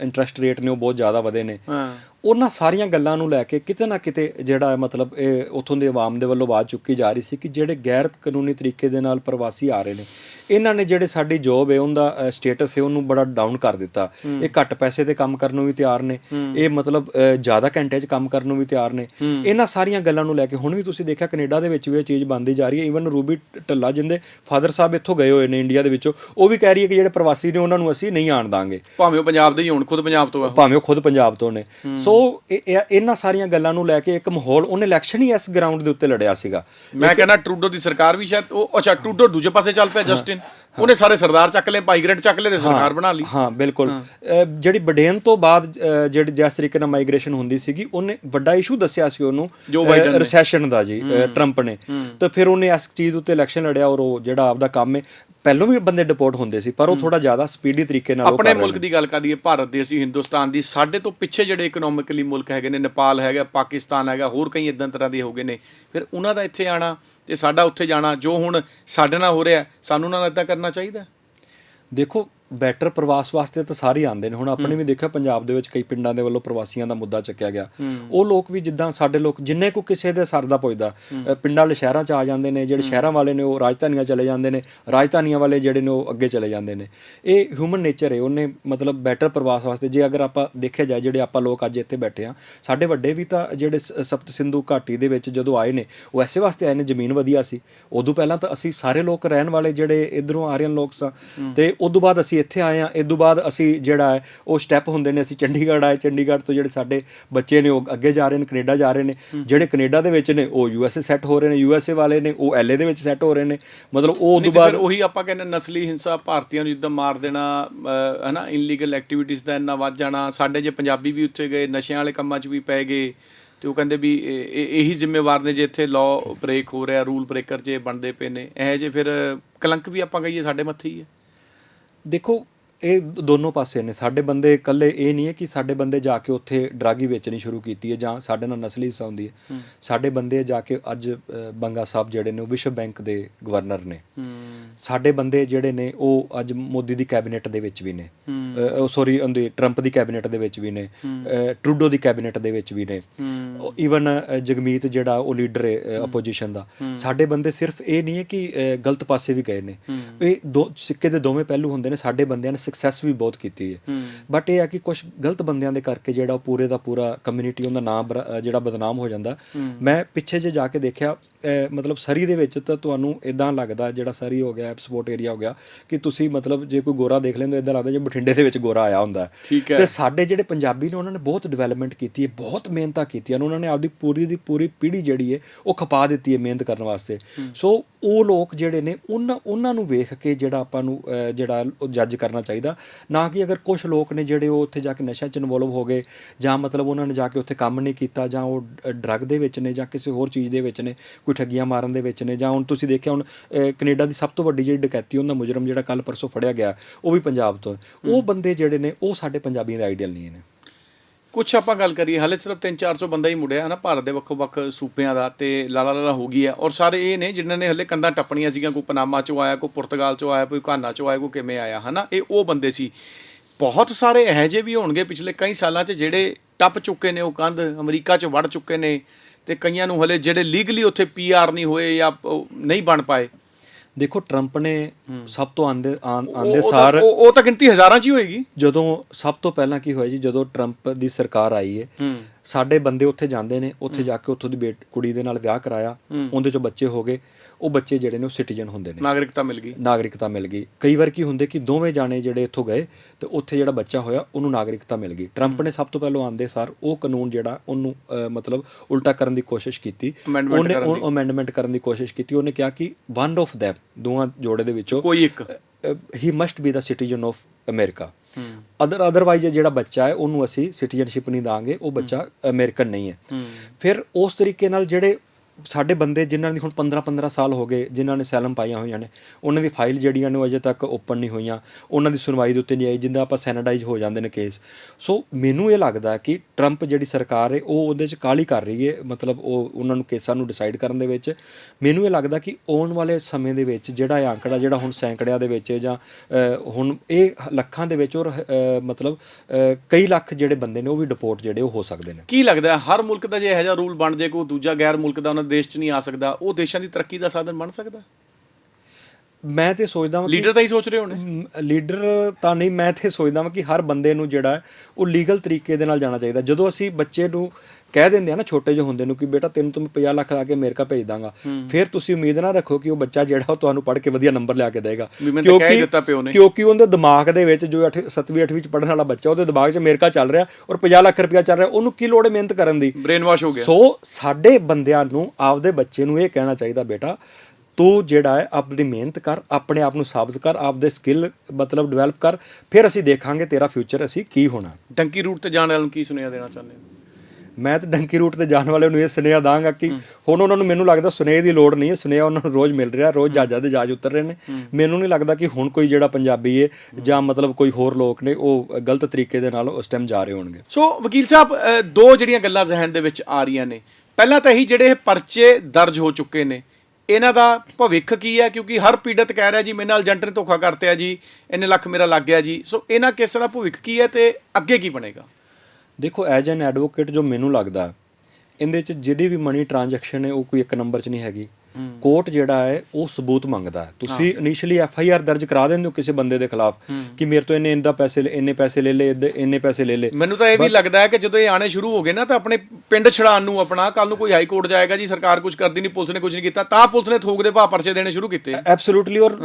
ਇੰਟਰਸਟ ਰੇਟ ਨੇ ਉਹ ਬਹੁਤ ਜ਼ਿਆਦਾ ਵਧੇ ਨੇ। ਹਾਂ। ਉਹਨਾਂ ਸਾਰੀਆਂ ਗੱਲਾਂ ਨੂੰ ਲੈ ਕੇ ਕਿਤੇ ਨਾ ਕਿਤੇ ਜਿਹੜਾ ਮਤਲਬ ਇਹ ਉਥੋਂ ਦੇ ਆਵਾਮ ਦੇ ਵੱਲੋਂ ਆਵਾਜ਼ ਚੁੱਕੀ ਜਾ ਰਹੀ ਸੀ ਕਿ ਜਿਹੜੇ ਗੈਰ ਕਾਨੂੰਨੀ ਤਰੀਕੇ ਦੇ ਨਾਲ ਪ੍ਰਵਾਸੀ ਆ ਰਹੇ ਨੇ ਇਹਨਾਂ ਨੇ ਜਿਹੜੇ ਸਾਡੀ ਜੋਬ ਹੈ ਉਹਦਾ ਸਟੇਟਸ ਹੈ ਉਹਨੂੰ ਬੜਾ ਡਾਊਨ ਕਰ ਦਿੱਤਾ। ਇਹ ਘੱਟ ਪੈਸੇ ਤੇ ਕੰਮ ਕਰਨ ਨੂੰ ਵੀ ਤਿਆਰ ਨੇ ਇਹ ਮਤਲਬ ਜ਼ਿਆਦਾ ਘੰਟੇ 'ਚ ਕੰਮ ਕਰਨ ਨੂੰ ਵੀ ਤਿਆਰ ਨੇ। ਇਹਨਾਂ ਸਾਰੀਆਂ ਗੱਲਾਂ ਨੂੰ ਲੈ ਕੇ ਹੁਣ ਵੀ ਤੁਸੀਂ ਦੇਖਿਆ ਕੈਨੇਡਾ ਦੇ ਵਿੱਚ ਵੀ ਇਹ ਚੀਜ਼ ਬਣਦੀ ਜਾ ਰਹੀ ਹੈ। ਈਵਨ ਰੂਬੀ ਢੱਲਾ ਜਿੰਦੇ ਫਾਦਰ ਸਾਹਿਬ ਇੱਥੋਂ ਗਏ ਹੋਏ ਨੇ ਇੰਡੀਆ ਦੇ ਵਿੱਚੋਂ ਉਹ ਵੀ ਕਹਿ ਰਹੀ ਹੈ ਕਿ ਜਿਹੜੇ ਪ੍ਰਵਾਸੀ ਨੇ ਉਹਨਾਂ ਨੂੰ ਅਸੀਂ ਨਹੀਂ ਆਣ ਦਾਂਗੇ। ਭਾਵੇਂ ਉਹ ਪੰਜਾਬ ਦੇ ਹੀ ਹੋਣ ਖੁਦ ਪੰਜਾਬ ਤੋਂ ਆ ਭਾਵੇਂ ਉਹ ਖੁਦ ਪੰਜਾਬ ਤੋਂ ਨੇ। ਸੋ ਇਹ- ਇਹ- ਇਹਨਾਂ ਸਾਰੀਆਂ ਗੱਲਾਂ ਨੂੰ ਲੈ ਕੇ ਇੱਕ ਮਾਹੌਲ ਉਹਨੇ ਇਲੈਕਸ਼ਨ ਹੀ ਇਸ ਗਰਾਊਂਡ ਦੇ ਉੱਤੇ ਲੜਿਆ ਸੀਗਾ। ਮੈਂ ਕਹਿੰਦਾ ਟਰੂਡੋ ਦੀ ਸਰਕਾਰ ਵੀ ਸ਼ਾਇਦ ਉਹ ਅੱਛਾ ਟਰੂਡੋ ਦੂਜੇ ਪਾਸੇ ਚੱਲ ਪਿਆ ਜਸਟਿਨ। ਉਹਨੇ ਸਾਰੇ ਸਰਦਾਰ ਚੱਕ ਲਏ ਮਾਈਗ੍ਰੇਟ ਚੱਕ ਲਏ ਤੇ ਸਰਕਾਰ ਬਣਾ ਲਈ। ਹਾਂ ਬਿਲਕੁਲ। ਜਿਹੜੀ ਬਡੇਨ ਤੋਂ ਬਾਅਦ ਜਿਹੜੀ ਜਿਸ ਤਰੀਕੇ ਨਾਲ ਮਾਈਗ੍ਰੇਸ਼ਨ ਹੁੰਦੀ ਸੀਗੀ ਉਹਨੇ ਵੱਡਾ ਇਸ਼ੂ ਦੱਸਿਆ ਸੀ ਉਹਨੂੰ। ਰਿਸੈਸ਼ਨ ਦਾ ਜੀ ਟਰੰਪ ਨੇ। ਤਾਂ ਫਿਰ ਉਹਨੇ ਇਸ ਚੀਜ਼ ਉੱਤੇ ਇਲੈਕਸ਼ਨ ਲੜਿਆ ਔਰ ਉਹ ਜਿਹੜਾ ਆਪਦਾ ਕੰਮ ਹੈ ਪਹਿਲੋਂ ਵੀ ਬੰਦੇ ਡਿਪੋਰਟ ਹੁੰਦੇ ਸੀ ਪਰ ਉਹ ਥੋੜਾ ਜ਼ਿਆਦਾ ਸਪੀਡੀ ਤਰੀਕੇ ਨਾਲ ਆਪਣੇ ਮੁਲਕ ਦੀ ਗੱਲ ਕਰੀਏ ਭਾਰਤ ਦੇ ਅਸੀਂ ਹਿੰਦੁਸਤਾਨ ਦੀ ਸਾਡੇ ਤੋਂ ਪਿੱਛੇ ਜਿਹੜੇ ਇਕਨੋਮਿਕਲੀ ਮੁਲਕ ਹੈਗੇ ਨੇ ਨੇਪਾਲ ਹੈਗਾ ਪਾਕਿਸਤਾਨ ਹੈਗਾ ਹੋਰ ਕਈ ਇਦਾਂ ਤਰ੍ਹਾਂ ਦੇ ਹੋਗੇ ਨੇ। ਫਿਰ ਉਹਨਾਂ ਦਾ ਇੱਥੇ ਆਣਾ ਤੇ ਸਾਡਾ ਉੱਥੇ ਜਾਣਾ, ਜੋ ਹੁਣ ਸਾਡੇ ਨਾਲ ਹੋ ਰਿਹਾ, ਸਾਨੂੰ ਨਾਲ ਇਦਾਂ ਕਰਨਾ ਚਾਹੀਦਾ? ਦੇਖੋ ਬੈਟਰ ਪ੍ਰਵਾਸ ਵਾਸਤੇ ਤਾਂ ਸਾਰੇ ਆਉਂਦੇ ਨੇ। ਹੁਣ ਆਪਣੇ ਵੀ ਦੇਖਿਆ ਪੰਜਾਬ ਦੇ ਵਿੱਚ ਕਈ ਪਿੰਡਾਂ ਦੇ ਵੱਲੋਂ ਪ੍ਰਵਾਸੀਆਂ ਦਾ ਮੁੱਦਾ ਚੱਕਿਆ ਗਿਆ। ਉਹ ਲੋਕ ਵੀ ਜਿੱਦਾਂ ਸਾਡੇ ਲੋਕ ਜਿੰਨੇ ਕੋ ਕਿਸੇ ਦੇ ਸਰਦਾ ਪੁੱਜਦਾ ਪਿੰਡਾਂ ਵਾਲੇ ਸ਼ਹਿਰਾਂ 'ਚ ਆ ਜਾਂਦੇ ਨੇ ਜਿਹੜੇ ਸ਼ਹਿਰਾਂ ਵਾਲੇ ਨੇ ਉਹ ਰਾਜਧਾਨੀਆਂ ਚਲੇ ਜਾਂਦੇ ਨੇ ਰਾਜਧਾਨੀਆਂ ਵਾਲੇ ਜਿਹੜੇ ਨੇ ਉਹ ਅੱਗੇ ਚਲੇ ਜਾਂਦੇ ਨੇ। ਇਹ ਹਿਊਮਨ ਨੇਚਰ ਹੈ ਉਹਨੇ ਮਤਲਬ ਬੈਟਰ ਪ੍ਰਵਾਸ ਵਾਸਤੇ ਜੇ ਅਗਰ ਆਪਾਂ ਦੇਖਿਆ ਜਾਏ ਜਿਹੜੇ ਆਪਾਂ ਲੋਕ ਅੱਜ ਇੱਥੇ ਬੈਠੇ ਆ ਸਾਡੇ ਵੱਡੇ ਵੀ ਤਾਂ ਜਿਹੜੇ ਸਪਤ ਸਿੰਧੂ ਘਾਟੀ ਦੇ ਵਿੱਚ ਜਦੋਂ ਆਏ ਨੇ ਉਹ ਐਸੇ ਵਾਸਤੇ ਆਏ ਨੇ ਜ਼ਮੀਨ ਵਧੀਆ ਸੀ। ਉਦੋਂ ਪਹਿਲਾਂ ਤਾਂ ਅਸੀਂ ਸਾਰੇ ਲੋਕ ਰਹਿਣ ਵਾਲੇ ਜਿਹੜੇ ਇਧਰੋਂ ਆਰੀਅਨ ਲੋਕ ਸਾਂ ਤੇ ਉਦੋਂ ਬਾਅਦ ਅਸੀਂ ਇੱਥੇ ਆਏ ਆ ਇਦੋਂ ਬਾਅਦ ਅਸੀਂ ਜਿਹੜਾ ਹੈ ਉਹ ਸਟੈਪ ਹੁੰਦੇ ਨੇ ਅਸੀਂ ਚੰਡੀਗੜ੍ਹ ਆਏ ਚੰਡੀਗੜ੍ਹ ਤੋਂ ਜਿਹੜੇ ਸਾਡੇ ਬੱਚੇ ਨੇ ਉਹ ਅੱਗੇ ਜਾ ਰਹੇ ਨੇ ਕੈਨੇਡਾ ਜਾ ਰਹੇ ਨੇ। ਜਿਹੜੇ ਕੈਨੇਡਾ ਦੇ ਵਿੱਚ ਨੇ ਉਹ ਯੂਐਸਏ ਸੈੱਟ ਹੋ ਰਹੇ ਨੇ ਯੂਐਸਏ ਵਾਲੇ ਨੇ ਉਹ ਐਲਏ ਦੇ ਵਿੱਚ ਸੈੱਟ ਹੋ ਰਹੇ ਨੇ। ਮਤਲਬ ਉਹ ਤੇ ਬਾਅਦ ਉਹੀ ਆਪਾਂ ਕਹਿੰਦੇ ਨਸਲੀ ਹਿੰਸਾ ਭਾਰਤੀਆਂ ਨੂੰ ਜਿੱਦਾਂ ਮਾਰ ਦੇਣਾ ਹਨਾ ਇਨਲੀਗਲ ਐਕਟੀਵਿਟੀਜ਼ ਦਾ ਇੰਨਾ ਵੱਧ ਜਾਣਾ। ਸਾਡੇ ਜੇ ਪੰਜਾਬੀ ਵੀ ਉੱਥੇ ਗਏ ਨਸ਼ਿਆਂ ਵਾਲੇ ਕੰਮਾਂ 'ਚ ਵੀ ਪੈ ਗਏ ਤੇ ਉਹ ਕਹਿੰਦੇ ਵੀ ਇਹ- ਇਹੀ ਜ਼ਿੰਮੇਵਾਰ ਨੇ ਜੇ ਇੱਥੇ ਲਾਅ ਬ੍ਰੇਕ ਹੋ ਰਿਹਾ ਰੂਲ ਬ੍ਰੇਕਰ ਜੇ ਬਣਦੇ ਪਏ ਨੇ। ਇਹ ਜੇ ਫਿਰ ਕਲੰਕ ਵੀ ਆਪਾਂ ਕਹੀਏ ਸਾਡੇ ਮੱਥੇ ਹੀ ਹੈ। ਦੇਖੋ ਇਹ ਦੋਨੋਂ ਪਾਸੇ ਨੇ। ਸਾਡੇ ਬੰਦੇ ਇਕੱਲੇ ਇਹ ਨਹੀਂ ਹੈ ਕਿ ਸਾਡੇ ਬੰਦੇ ਜਾ ਕੇ ਉੱਥੇ ਡਰੱਗ ਵੇਚਣੀ ਸ਼ੁਰੂ ਕੀਤੀ ਹੈ ਜਾਂ ਸਾਡੇ ਨਾਲ ਨਸਲੀ ਹਿੱਸਾ ਹੁੰਦੀ ਹੈ। ਸਾਡੇ ਬੰਦੇ ਜਾ ਕੇ ਅੱਜ ਬੰਗਾ ਸਾਹਿਬ ਜਿਹੜੇ ਨੇ ਉਹ ਵਿਸ਼ਵ ਬੈਂਕ ਦੇ ਗਵਰਨਰ ਨੇ। ਸਾਡੇ ਬੰਦੇ ਜਿਹੜੇ ਨੇ ਉਹ ਅੱਜ ਮੋਦੀ ਦੀ ਕੈਬਨਿਟ ਦੇ ਵਿੱਚ ਵੀ ਨੇ। ਉਹ ਸੌਰੀ ਉਹਦੇ ਟਰੰਪ ਦੀ ਕੈਬਨਿਟ ਦੇ ਵਿੱਚ ਵੀ ਨੇ। ਟਰੂਡੋ ਦੀ ਕੈਬਨਿਟ ਦੇ ਵਿੱਚ ਵੀ ਨੇ। ਈਵਨ ਜਗਮੀਤ ਜਿਹੜਾ ਉਹ ਲੀਡਰ ਹੈ ਆਪੋਜੀਸ਼ਨ ਦਾ। ਸਾਡੇ ਬੰਦੇ ਸਿਰਫ ਇਹ ਨਹੀਂ ਹੈ ਕਿ ਗਲਤ ਪਾਸੇ ਵੀ ਗਏ ਨੇ। ਇਹ ਦੋ ਸਿੱਕੇ ਦੇ ਦੋਵੇਂ ਪਹਿਲੂ ਹੁੰਦੇ ਨੇ। ਸਾਡੇ ਬੰਦਿਆਂ ਨੇ ਸਕਸੈਸ ਵੀ ਬਹੁਤ ਕੀਤੀ ਹੈ। ਬਟ ਇਹ ਹੈ ਕਿ ਕੁਝ ਗਲਤ ਬੰਦਿਆਂ ਦੇ ਕਰਕੇ ਜਿਹੜਾ ਉਹ ਪੂਰੇ ਦਾ ਪੂਰਾ ਕਮਿਊਨਿਟੀ ਉਹਦਾ ਨਾਮ ਜਿਹੜਾ ਬਦਨਾਮ ਹੋ ਜਾਂਦਾ। ਮੈਂ ਪਿੱਛੇ ਜੇ ਜਾ ਕੇ ਦੇਖਿਆ ਮਤਲਬ ਸਰੀ ਦੇ ਵਿੱਚ ਤਾਂ ਤੁਹਾਨੂੰ ਇਦਾਂ ਲੱਗਦਾ ਜਿਹੜਾ ਸਰੀ ਹੋ ਗਿਆ ਐਪਸਪੋਰਟ ਏਰੀਆ ਹੋ ਗਿਆ ਕਿ ਤੁਸੀਂ ਮਤਲਬ ਜੇ ਕੋਈ ਗੋਰਾ ਦੇਖ ਲੈਂਦੇ ਇਦਾਂ ਲੱਗਦਾ ਜੇ ਬਠਿੰਡੇ ਦੇ ਵਿੱਚ ਗੋਰਾ ਆਇਆ ਹੁੰਦਾ। ਤੇ ਸਾਡੇ ਜਿਹੜੇ ਪੰਜਾਬੀ ਨੇ ਉਹਨਾਂ ਨੇ ਬਹੁਤ ਡਿਵੈਲਪਮੈਂਟ ਕੀਤੀ ਹੈ ਬਹੁਤ ਮਿਹਨਤਾਂ ਕੀਤੀਆਂ ਉਹਨਾਂ ਨੇ ਆਪਦੀ ਪੂਰੀ ਦੀ ਪੂਰੀ ਪੀੜ੍ਹੀ ਜਿਹੜੀ ਹੈ ਉਹ ਖਪਾ ਦਿੱਤੀ ਹੈ ਮਿਹਨਤ ਕਰਨ ਵਾਸਤੇ। ਸੋ ਉਹ ਲੋਕ ਜਿਹੜੇ ਨੇ ਉਹਨਾਂ ਉਹਨਾਂ ਨੂੰ ਵੇਖ ਕੇ ਜਿਹੜਾ ਆਪਾਂ ਨੂੰ ਜਿਹੜਾ ਉਹ ਜੱਜ ਕਰਨਾ ਚਾਹੀਦਾ। ਨਾ ਕਿ ਅਗਰ ਕੁਝ ਲੋਕ ਨੇ ਜਿਹੜੇ ਉਹ ਉੱਥੇ ਜਾ ਕੇ ਨਸ਼ਾ 'ਚ ਇਨਵੋਲਵ ਹੋ ਗਏ ਜਾਂ ਮਤਲਬ ਉਹਨਾਂ ਨੇ ਜਾ ਕੇ ਉੱਥੇ ਕੰਮ ਨਹੀਂ ਕੀਤਾ ਜਾਂ ਉਹ ਡਰੱਗ ਦੇ ਵਿੱਚ ਨੇ ਜਾਂ ਕਿਸੇ ਹੋਰ ਚੀਜ਼ ਦੇ ਵਿੱਚ ਨੇ ਕੋਈ ਠੱਗੀਆਂ ਮਾਰਨ ਦੇ ਵਿੱਚ ਨੇ ਜਾਂ ਹੁਣ ਤੁਸੀਂ ਦੇਖਿਆ ਹੁਣ ਕੈਨੇਡਾ ਦੀ ਸਭ ਤੋਂ ਵੱਡੀ ਜਿਹੜੀ ਡਕੈਤੀ ਉਹਦਾ ਮੁਜਰਮ ਜਿਹੜਾ ਕੱਲ ਪਰਸੋਂ ਫੜਿਆ ਗਿਆ ਉਹ ਵੀ ਪੰਜਾਬ ਤੋਂ ਹੈ। ਉਹ ਬੰਦੇ ਜਿਹੜੇ ਨੇ ਉਹ ਸਾਡੇ ਪੰਜਾਬੀਆਂ ਦੇ ਆਈਡੀਅਲ ਨਹੀਂ ਨੇ। ਕੁਛ ਆਪਾਂ ਗੱਲ ਕਰੀਏ ਹਾਲੇ ਸਿਰਫ 3-400 ਬੰਦਾ ਹੀ ਮੁੜਿਆ ਹੈ ਨਾ ਭਾਰਤ ਦੇ ਵੱਖੋ-ਵੱਖ ਸੂਬਿਆਂ ਦਾ ਤੇ ਲਾਲਾ ਲਾਲਾ ਹੋ ਗਈ ਹੈ। ਔਰ ਸਾਰੇ ਇਹ ਨੇ ਜਿਨ੍ਹਾਂ ਨੇ ਹਲੇ ਕੰਧਾਂ ਟੱਪਣੀਆਂ ਸੀਗੀਆਂ ਕੋਈ ਪਨਾਮਾ ਚੋਂ ਆਇਆ ਕੋਈ ਪੁਰਤਗਾਲ ਚੋਂ ਆਇਆ ਕੋਈ ਘਾਨਾ ਚੋਂ ਆਇਆ ਕੋਈ ਕਿਵੇਂ ਆਇਆ ਹਨਾ? ਇਹ ਉਹ ਬੰਦੇ ਸੀ। ਬਹੁਤ ਸਾਰੇ ਇਹੋ ਜਿਹੇ ਵੀ ਹੋਣਗੇ ਪਿਛਲੇ ਕਈ ਸਾਲਾਂ 'ਚ ਜਿਹੜੇ ਟੱਪ ਚੁੱਕੇ ਨੇ ਉਹ ਕੰਧ ਅਮਰੀਕਾ 'ਚ ਵੜ ਚੁੱਕੇ ਨੇ। ਤੇ ਕਈਆਂ ਨੂੰ ਹਲੇ ਜਿਹੜੇ ਲੀਗਲੀ ਉੱਥੇ ਪੀਆਰ ਨਹੀਂ ਹੋਏ ਜਾਂ ਉਹ ਨਹੀਂ ਬਣ ਪਾਏ। ਦੇਖੋ ਟਰੰਪ ਨੇ ਸਭ ਤੋਂ ਆਂਦੇ ਉਹ- ਆਂਦੇ ਉਹ ਸਾਰ ਉਹ ਉਹ ਤਾਂ ਗਿਣਤੀ ਹਜ਼ਾਰਾਂ 'ਚ ਹੀ ਹੋਏਗੀ। ਜਦੋਂ ਸਭ ਤੋਂ ਪਹਿਲਾਂ ਕੀ ਹੋਇਆ ਜੀ ਜਦੋਂ ਟਰੰਪ ਦੀ ਸਰਕਾਰ ਆਈ ਹੈ ਹੂੰ। ਸਾਡੇ ਬੰਦੇ ਉੱਥੇ ਜਾਂਦੇ ਨੇ ਉੱਥੇ ਜਾ ਕੇ ਉੱਥੋਂ ਦੀ ਕੁੜੀ ਦੇ ਨਾਲ ਵਿਆਹ ਕਰਾਇਆ ਉਹਦੇ ਚੋਂ ਬੱਚੇ ਹੋ ਗਏ ਉਹ ਬੱਚੇ ਜਿਹੜੇ ਨੇ ਉਹ ਸਿਟੀਜ਼ਨ ਹੁੰਦੇ ਨੇ। ਨਾਗਰਿਕਤਾ ਮਿਲ ਗਈ। ਨਾਗਰਿਕਤਾ ਮਿਲ ਗਈ। ਕਈ ਵਾਰ ਕੀ ਹੁੰਦੇ ਕਿ ਦੋਵੇਂ ਜਾਣੇ ਜਿਹੜੇ ਇੱਥੋਂ ਗਏ ਤੇ ਉੱਥੇ ਜਿਹੜਾ ਬੱਚਾ ਹੋਇਆ ਉਹਨੂੰ ਨਾਗਰਿਕਤਾ ਮਿਲ ਗਈ। ਟਰੰਪ ਨੇ ਸਭ ਤੋਂ ਪਹਿਲਾਂ ਆਂਦੇ ਸਾਰ ਉਹ ਕਾਨੂੰਨ ਜਿਹੜਾ ਉਹਨੂੰ ਮਤਲਬ ਉਲਟਾ ਕਰਨ ਦੀ ਕੋਸ਼ਿਸ਼ ਕੀਤੀ। ਉਹਨੇ ਦੀ। ਅਮੈਂਡਮੈਂਟ ਕਰਨ ਦੀ ਕੋਸ਼ਿਸ਼ ਕੀਤੀ। ਉਹਨੇ ਕਿਹਾ ਕਿ ਵਨ ਆਫ them ਦੋਵਾਂ ਜੋੜੇ ਦੇ ਵਿੱਚੋਂ ਕੋਈ ਇੱਕ। He must be the citizen of America other otherwise ਜਿਹੜਾ ਬੱਚਾ ਹੈ ਉਹਨੂੰ ਅਸੀਂ ਸਿਟੀਜ਼ਨਸ਼ਿਪ ਨਹੀਂ ਦਾਂਗੇ ਉਹ ਬੱਚਾ ਅਮਰੀਕਨ ਨਹੀਂ ਹੈ। ਫਿਰ ਉਸ ਤਰੀਕੇ ਨਾਲ ਜਿਹੜੇ ਸਾਡੇ ਬੰਦੇ ਜਿਨ੍ਹਾਂ ਦੀ ਹੁਣ 15 15 ਸਾਲ ਹੋ ਗਏ, ਜਿਨ੍ਹਾਂ ਨੇ ਸੈਲਮ ਪਾਈਆਂ ਹੋਈਆਂ ਨੇ, ਉਹਨਾਂ ਦੀ ਫਾਈਲ ਜਿਹੜੀਆਂ ਨੇ ਉਹ ਅਜੇ ਤੱਕ ਓਪਨ ਨਹੀਂ ਹੋਈਆਂ, ਉਹਨਾਂ ਦੀ ਸੁਣਵਾਈ ਦੇ ਉੱਤੇ ਨਹੀਂ ਆਈ, ਜਿੰਦਾ ਆਪਾਂ ਸੈਨੇਟਾਈਜ਼ ਹੋ ਜਾਂਦੇ ਨੇ ਕੇਸ ਸੋ ਮੈਨੂੰ ਇਹ ਲੱਗਦਾ ਕਿ ਟਰੰਪ ਜਿਹੜੀ ਸਰਕਾਰ ਹੈ ਉਹ ਉਹਦੇ 'ਚ ਕਾਲੀ ਕਰ ਰਹੀ ਹੈ ਮਤਲਬ ਉਹ ਉਹਨਾਂ ਨੂੰ ਕੇਸਾਂ ਨੂੰ ਡਿਸਾਈਡ ਕਰਨ ਦੇ ਵਿੱਚ। ਮੈਨੂੰ ਇਹ ਲੱਗਦਾ ਕਿ ਆਉਣ ਵਾਲੇ ਸਮੇਂ ਦੇ ਵਿੱਚ ਜਿਹੜਾ ਇਹ ਆંકੜਾ ਜਿਹੜਾ ਹੁਣ ਸੈਂਕੜਿਆਂ ਦੇ ਵਿੱਚ ਜਾਂ ਹੁਣ ਇਹ ਲੱਖਾਂ ਦੇ ਵਿੱਚ ਔਰ ਮਤਲਬ ਕਈ ਲੱਖ ਜਿਹੜੇ ਬੰਦੇ ਨੇ ਉਹ ਵੀ ਡਿਪੋਰਟ ਜਿਹੜੇ ਉਹ ਹੋ ਸਕਦੇ ਨੇ। ਕੀ ਲੱਗਦਾ ਹਰ ਮੁਲਕ ਦਾ ਜੇ ਇਹੋ ਜਿਹਾ ਰੂਲ ਬਣ ਜੇ ਕੋਈ ਦੂਜਾ ਗੈਰ ਮੁਲਕ ਦਾ, ਉਹਨਾਂ ਦੇਸ਼ 'ਚ ਨਹੀਂ ਆ ਸਕਦਾ ਉਹ ਦੇਸ਼ਾਂ ਦੀ ਤਰੱਕੀ ਦਾ ਸਾਧਨ ਬਣ ਸਕਦਾ? ਮੈਂ ਤੇ ਸੋਚਦਾ ਹਾਂ ਲੀਡਰ ਤਾਂ ਹੀ ਸੋਚ ਰਹੇ ਹੋਣੇ। ਲੀਡਰ ਤਾਂ ਨਹੀਂ ਮੈਂ ਤੇ ਸੋਚਦਾ ਹਾਂ ਕਿ ਹਰ ਬੰਦੇ ਨੂੰ ਜਿਹੜਾ ਉਹ ਲੀਗਲ ਤਰੀਕੇ ਦੇ ਨਾਲ ਜਾਣਾ ਚਾਹੀਦਾ। ਜਦੋਂ ਅਸੀਂ ਬੱਚੇ ਨੂੰ ਕਹਿ ਦਿੰਦੇ ਆ ਨਾ ਛੋਟੇ ਜਿਹੇ ਹੁੰਦੇ ਨੂੰ ਕਿ ਬੇਟਾ ਤੈਨੂੰ ਤਾਂ ਮੈਂ 50 ਲੱਖ ਲਾ ਕੇ ਅਮਰੀਕਾ ਭੇਜ ਦਾਂਗਾ ਫਿਰ ਤੁਸੀਂ ਉਮੀਦ ਨਾ ਰੱਖੋ ਕਿ ਉਹ ਬੱਚਾ ਜਿਹੜਾ ਉਹ ਤੁਹਾਨੂੰ ਪੜ੍ਹ ਕੇ ਵਧੀਆ ਨੰਬਰ ਲਿਆ ਕੇ ਦੇਗਾ। ਨੇ। ਕਿਉਂਕਿ ਉਹਦੇ ਦਿਮਾਗ ਦੇ ਵਿੱਚ ਜੋ 7ਵੀਂ 8ਵੀਂ ਚ ਪੜ੍ਹਨ ਵਾਲਾ ਬੱਚਾ ਉਹਦੇ ਦਿਮਾਗ 'ਚ ਅਮਰੀਕਾ ਚੱਲ ਰਿਹਾ ਔਰ 50 ਲੱਖ ਰੁਪਇਆ ਚੱਲ ਰਿਹਾ ਉਹਨੂੰ ਕੀ ਲੋੜ ਹੈ ਮਿਹਨਤ ਕਰਨ ਦੀ? ਬ੍ਰੇਨ ਵਾਸ਼ ਹੋ ਗਿਆ। ਸੋ ਸਾਡੇ ਬੰਦਿਆਂ ਨੂੰ ਆਪਦੇ ਬੱਚੇ ਨੂੰ ਇਹ ਕਹਿਣਾ ਚਾਹੀਦਾ ਬੇਟਾ ਤੂੰ ਜਿਹੜਾ ਹੈ ਆਪਣੀ ਮਿਹਨਤ ਕਰ ਆਪਣੇ ਆਪ ਨੂੰ ਸਾਬਤ ਕਰ ਆਪਦੇ ਸਕਿੱਲ ਮਤਲਬ ਡਿਵੈਲਪ ਕਰ ਫਿਰ ਅਸੀਂ ਦੇਖਾਂਗੇ ਤੇਰਾ ਫਿਊਚਰ ਅਸੀਂ ਕੀ ਹੋਣਾ। ਡੰਕੀ ਰੂਟ ਤੇ ਜਾਣ ਵਾਲਿਆਂ ਨੂੰ ਕੀ ਸੁਨੇਹਾ ਦੇਣਾ ਚਾਹੁੰਦੇ ਹੋ? ਮੈਂ ਤਾਂ ਡੰਕੀ ਰੂਟ ਤੇ ਜਾਣ ਵਾਲਿਆਂ ਨੂੰ ਇਹ ਸੁਨੇਹਾ ਦਾਂਗਾ ਕਿ ਹੁਣ ਉਹਨਾਂ ਨੂੰ ਮੈਨੂੰ ਲੱਗਦਾ ਸੁਨੇਹੇ ਦੀ ਲੋੜ ਨਹੀਂ ਹੈ ਸੁਨੇਹਾ ਉਹਨਾਂ ਨੂੰ ਰੋਜ਼ ਮਿਲ ਰਿਹਾ ਰੋਜ਼ ਜਹਾਜ਼ਾਂ ਦੇ ਜਹਾਜ਼ ਉਤਰ ਰਹੇ ਨੇ। ਮੈਨੂੰ ਨਹੀਂ ਲੱਗਦਾ ਕਿ ਹੁਣ ਕੋਈ ਜਿਹੜਾ ਪੰਜਾਬੀ ਹੈ ਜਾਂ ਮਤਲਬ ਕੋਈ ਹੋਰ ਲੋਕ ਨੇ ਉਹ ਗਲਤ ਤਰੀਕੇ ਦੇ ਨਾਲ ਉਸ ਟਾਈਮ ਜਾ ਰਹੇ ਹੋਣਗੇ। ਸੋ ਵਕੀਲ ਸਾਹਿਬ ਦੋ ਜਿਹੜੀਆਂ ਗੱਲਾਂ ਜ਼ਿਹਨ ਦੇ ਵਿੱਚ ਆ ਰਹੀਆਂ ਨੇ। ਪਹਿਲਾਂ ਤਾਂ ਇਹੀ ਜਿਹੜੇ ਪਰਚੇ ਦਰਜ ਹੋ ਚੁੱਕੇ ਨੇ ਇਹਨਾਂ ਦਾ ਭਵਿੱਖ ਕੀ ਹੈ? ਕਿਉਂਕਿ ਹਰ ਪੀੜਤ ਕਹਿ ਰਿਹਾ ਜੀ, ਮੇਰੇ ਨਾਲ ਏਜੰਟ ਨੇ ਧੋਖਾ ਕਰਤਿਆ ਜੀ ਇੰਨੇ ਲੱਖ ਮੇਰਾ ਲੱਗ ਗਿਆ ਜੀ। ਸੋ ਇਹਨਾਂ ਕੇਸਾਂ ਦਾ ਭਵਿੱਖ ਕੀ ਹੈ ਤੇ ਅੱਗੇ ਕੀ ਬਣੇਗਾ? ਦੇਖੋ ਐਜ ਐਨ ਐਡਵੋਕੇਟ ਜੋ ਮੈਨੂੰ ਲੱਗਦਾ, ਇਹਦੇ ਚ ਜਿਹੜੀ ਵੀ ਮਨੀ ਟ੍ਰਾਂਜੈਕਸ਼ਨ ਹੈ, ਉਹ ਕੋਈ ਇੱਕ ਨੰਬਰ 'ਚ ਨਹੀਂ ਹੈਗੀ। ਕੋਰਟ ਜਿਹੜਾ ਹੈ ਉਹ ਸਬੂਤ ਮੰਗਦਾ ਹੈ। ਤੁਸੀਂ ਇਨੀਸ਼ੀਅਲੀ ਐਫ ਆਈ ਆਰ ਦਰਜ ਕਰਾ ਦਿੰਦੇ ਹੋ ਕਿਸੇ ਬੰਦੇ ਦੇ ਖਿਲਾਫ ਕਿ ਮੇਰੇ ਤੋਂ ਇਹਨੇ ਇੰਦਾ ਪੈਸੇ ਲਏ, ਇੰਨੇ ਪੈਸੇ ਲੈ ਇੱਦਾਂ- ਇੰਨੇ ਪੈਸੇ ਲੈ ਲਏ ਮੈਨੂੰ ਤਾਂ ਇਹ ਵੀ ਲੱਗਦਾ ਹੈ ਕਿ ਜਦੋਂ ਇਹ ਆਣੇ ਸ਼ੁਰੂ ਹੋ ਗਏ ਨਾ ਤਾਂ ਆਪਣੇ ਪਿੰਡ ਛੜਾਣ ਨੂੰ ਆਪਣਾ ਕੱਲ ਨੂੰ ਕੋਈ ਹਾਈ ਕੋਰਟ ਜਾਏਗਾ ਜੀ ਸਰਕਾਰ ਕੁਝ ਕਰਦੀ ਨਹੀਂ ਪੁਲਿਸ ਨੇ ਕੁਝ ਨਹੀਂ ਕੀਤਾ ਤਾਂ ਪੁਲਿਸ ਨੇ ਥੋਕ ਦੇ ਭਾਅ ਪਰਚੇ ਦੇਣੇ ਸ਼ੁਰੂ ਕੀਤੇ। ਐਬਸੋਲੂਟਲੀ ਔਰ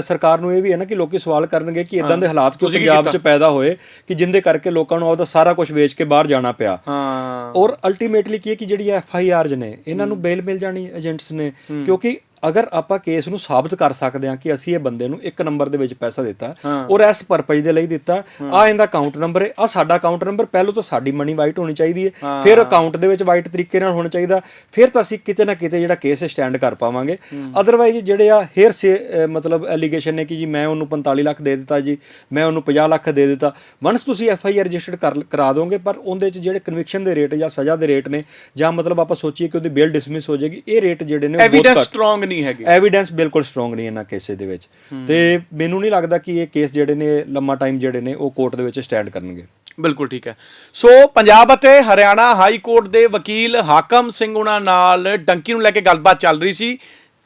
ਸਰਕਾਰ ਨੂੰ ਇਹ ਵੀ ਹੈ ਨਾ ਕਿ ਲੋਕੀ ਸਵਾਲ ਕਰਨਗੇ ਕਿ ਇਦਾਂ ਦੇ ਹਾਲਾਤ ਕਿਉਂ ਪੰਜਾਬ 'ਚ ਪੈਦਾ ਹੋਏ ਕਿ ਜਿੰਦੇ ਕਰਕੇ ਲੋਕਾਂ ਨੂੰ ਆਪਦਾ ਸਾਰਾ ਕੁਝ ਵੇਚ ਕੇ ਬਾਹਰ ਜਾਣਾ ਪਿਆ। ਹਾਂ। ਔਰ ਅਲਟੀਮੇਟਲੀ ਕੀ ਹੈ ਕਿ ਜਿਹੜੀ ਐਫ ਆਈ ਆਰਜ ਨੇ ਇਹਨਾਂ ਨੂੰ ਬੇਲ ਮਿਲ ਜਾਣੀ ਏਜੰਟਸ ਨੇ ਕਿਉਂਕਿ ਅਗਰ ਆਪਾਂ ਕੇਸ ਨੂੰ ਸਾਬਤ ਕਰ ਸਕਦੇ ਹਾਂ ਕਿ ਅਸੀਂ ਇਹ ਬੰਦੇ ਨੂੰ ਇੱਕ ਨੰਬਰ ਦੇ ਵਿੱਚ ਪੈਸਾ ਦਿੱਤਾ ਔਰ ਇਸ ਪਰਪਸ ਦੇ ਲਈ ਦਿੱਤਾ ਆ ਇਹਦਾ ਅਕਾਊਂਟ ਨੰਬਰ ਹੈ ਆ ਸਾਡਾ ਅਕਾਊਂਟ ਨੰਬਰ ਪਹਿਲਾਂ ਤਾਂ ਸਾਡੀ ਮਨੀ ਵਾਈਟ ਹੋਣੀ ਚਾਹੀਦੀ ਹੈ ਫਿਰ ਅਕਾਊਂਟ ਦੇ ਵਿੱਚ ਵਾਈਟ ਤਰੀਕੇ ਨਾਲ ਹੋਣਾ ਚਾਹੀਦਾ ਫਿਰ ਤਾਂ ਅਸੀਂ ਕਿਤੇ ਨਾ ਕਿਤੇ ਜਿਹੜਾ ਕੇਸ ਸਟੈਂਡ ਕਰ ਪਾਵਾਂਗੇ। ਅਦਰਵਾਈਜ਼ ਜਿਹੜੇ ਆ ਹੇਅਰ ਸੇ ਮਤਲਬ ਐਲੀਗੇਸ਼ਨ ਨੇ ਕਿ ਜੀ ਮੈਂ ਉਹਨੂੰ 45 ਲੱਖ ਦੇ ਦਿੱਤਾ ਜੀ ਮੈਂ ਉਹਨੂੰ 50 ਲੱਖ ਦੇ ਦਿੱਤਾ ਵਨਸ ਤੁਸੀਂ ਐਫ ਆਈ ਆਰ ਰਜਿਸਟਰਡ ਕਰ ਕਰਾ ਦੋਗੇ ਪਰ ਉਹਦੇ ਚ ਜਿਹੜੇ ਕਨਵਿਕਸ਼ਨ ਦੇ ਰੇਟ ਜਾਂ ਸਜ਼ਾ ਦੇ ਰੇਟ ਨੇ ਜਾਂ ਮਤਲਬ ਆਪਾਂ ਸੋਚੀਏ ਕਿ ਉਹਦੀ ਬੇਲ ਡਿਸਮਿਸ ਹੋ ਜਾਏਗੀ ਇਹ ਰੇਟ ਜਿਹੜੇ ਨੇ ਉਹ ਬਹੁਤ ਘੱਟ ਸਟਰੋਂਗ ਨਹੀਂ ਹੈਗੇ। ਐਵੀਡੈਂਸ ਬਿਲਕੁਲ ਸਟਰੋਂਗ ਨਹੀਂ ਇਹਨਾਂ ਕੇਸੇ ਦੇ ਵਿੱਚ। ਤੇ ਮੈਨੂੰ ਨਹੀਂ ਲੱਗਦਾ ਕਿ ਇਹ ਕੇਸ ਜਿਹੜੇ ਨੇ ਲੰਮਾ ਟਾਈਮ ਜਿਹੜੇ ਨੇ ਉਹ ਕੋਰਟ ਦੇ ਵਿੱਚ ਸਟੈਂਡ ਕਰਨਗੇ। ਬਿਲਕੁਲ ਠੀਕ ਹੈ। ਸੋ ਪੰਜਾਬ ਅਤੇ ਹਰਿਆਣਾ ਹਾਈ ਕੋਰਟ ਦੇ ਵਕੀਲ ਹਾਕਮ ਸਿੰਘ ਉਹਨਾਂ ਨਾਲ ਡੰਕੀ ਨੂੰ ਲੈ ਕੇ ਗੱਲਬਾਤ ਚੱਲ ਰਹੀ ਸੀ।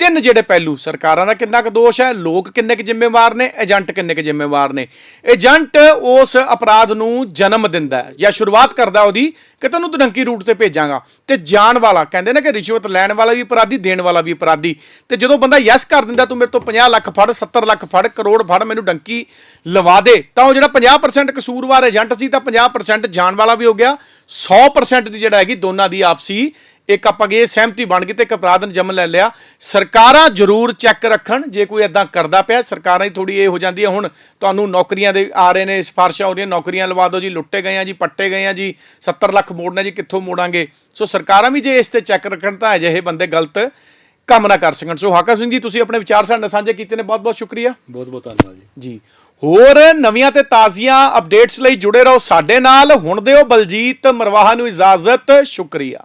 ਤਿੰਨ ਜਿਹੜੇ ਪਹਿਲੂ ਸਰਕਾਰਾਂ ਦਾ ਕਿੰਨਾ ਕੁ ਦੋਸ਼ ਹੈ, ਲੋਕ ਕਿੰਨੇ ਕੁ ਜ਼ਿੰਮੇਵਾਰ ਨੇ, ਏਜੰਟ ਕਿੰਨੇ ਕੁ ਜ਼ਿੰਮੇਵਾਰ ਨੇ। ਏਜੰਟ ਉਸ ਅਪਰਾਧ ਨੂੰ ਜਨਮ ਦਿੰਦਾ ਹੈ ਜਾਂ ਸ਼ੁਰੂਆਤ ਕਰਦਾ ਉਹਦੀ ਕਿ ਤੈਨੂੰ ਤਾਂ ਡੰਕੀ ਰੂਟ ਤੇ ਭੇਜਾਂਗਾ। ਤੇ ਜਾਣ ਵਾਲਾ, ਕਹਿੰਦੇ ਨੇ ਕਿ ਰਿਸ਼ਵਤ ਲੈਣ ਵਾਲਾ ਵੀ ਅਪਰਾਧੀ, ਦੇਣ ਵਾਲਾ ਵੀ ਅਪਰਾਧੀ। ਤੇ ਜਦੋਂ ਬੰਦਾ ਯੈਸ ਕਰ ਦਿੰਦਾ, ਤੂੰ ਮੇਰੇ ਤੋਂ 50 ਲੱਖ ਫੜ 70 ਲੱਖ ਫੜ, ਕਰੋੜ ਫੜ, ਮੈਨੂੰ ਡੰਕੀ ਲਵਾ ਦੇ, ਤਾਂ ਉਹ ਜਿਹੜਾ 50% ਕਸੂਰਵਾਰ ਏਜੰਟ ਸੀ, ਤਾਂ 50% ਜਾਣ ਵਾਲਾ ਵੀ ਹੋ ਗਿਆ। 100% ਦੀ ਜਿਹੜਾ ਹੈਗੀ, ਦੋਨਾਂ ਦੀ ਆਪਸੀ ਇੱਕ ਆਪਾਂ ਕਹੀਏ ਸਹਿਮਤੀ ਬਣ ਗਈ ਤੇ ਇੱਕ ਅਪਰਾਧ ਨੂੰ ਜਨਮ ਲੈ ਲਿਆ। ਸਰਕਾਰਾਂ ਜ਼ਰੂਰ ਚੈੱਕ ਰੱਖਣ ਜੇ ਕੋਈ ਐਦਾਂ ਕਰਦਾ ਪਿਆ ਸਰਕਾਰਾਂ ਹੀ ਥੋੜੀ ਇਹ ਹੋ ਜਾਂਦੀ ਹੈ। ਹੁਣ ਤੁਹਾਨੂੰ ਨੌਕਰੀਆਂ ਦੇ ਆ ਰਹੇ ਨੇ ਸਿਫਾਰਸ਼ਾਂ ਹੋ ਰਹੀਆਂ ਨੌਕਰੀਆਂ ਲਵਾ ਦਿਓ ਜੀ ਲੁੱਟੇ ਗਏ ਆ ਜੀ ਪੱਟੇ ਗਏ ਆ ਜੀ 70 ਲੱਖ ਮੋੜਨਾ ਜੀ ਕਿੱਥੋਂ ਮੋੜਾਂਗੇ? ਸੋ ਸਰਕਾਰਾਂ ਵੀ ਜੇ ਇਸ ਤੇ ਚੈੱਕ ਰੱਖਣ ਤਾਂ ਅਜਿਹੇ ਬੰਦੇ ਗਲਤ ਕੰਮ ਨਾ ਕਰ ਸਕਣ। ਸੋ ਹਾਕਾ ਸਿੰਘ ਜੀ ਤੁਸੀਂ ਆਪਣੇ ਵਿਚਾਰ ਸਾਡੇ ਨਾਲ ਸਾਂਝੇ ਕੀਤੇ ਨੇ। ਬਹੁਤ ਬਹੁਤ ਸ਼ੁਕਰੀਆ। ਬਹੁਤ ਬਹੁਤ ਧੰਨਵਾਦ ਜੀ। ਜੀ। ਹੋਰ ਨਵੀਆਂ ਤੇ ਤਾਜ਼ੀਆਂ ਅਪਡੇਟਸ ਲਈ ਜੁੜੇ ਰਹੋ ਸਾਡੇ ਨਾਲ। ਹੁਣ ਦਿਓ ਬਲਜੀਤ ਮਰਵਾਹਾ ਨੂੰ ਇਜਾਜ਼ਤ। ਸ਼ੁਕਰੀਆ।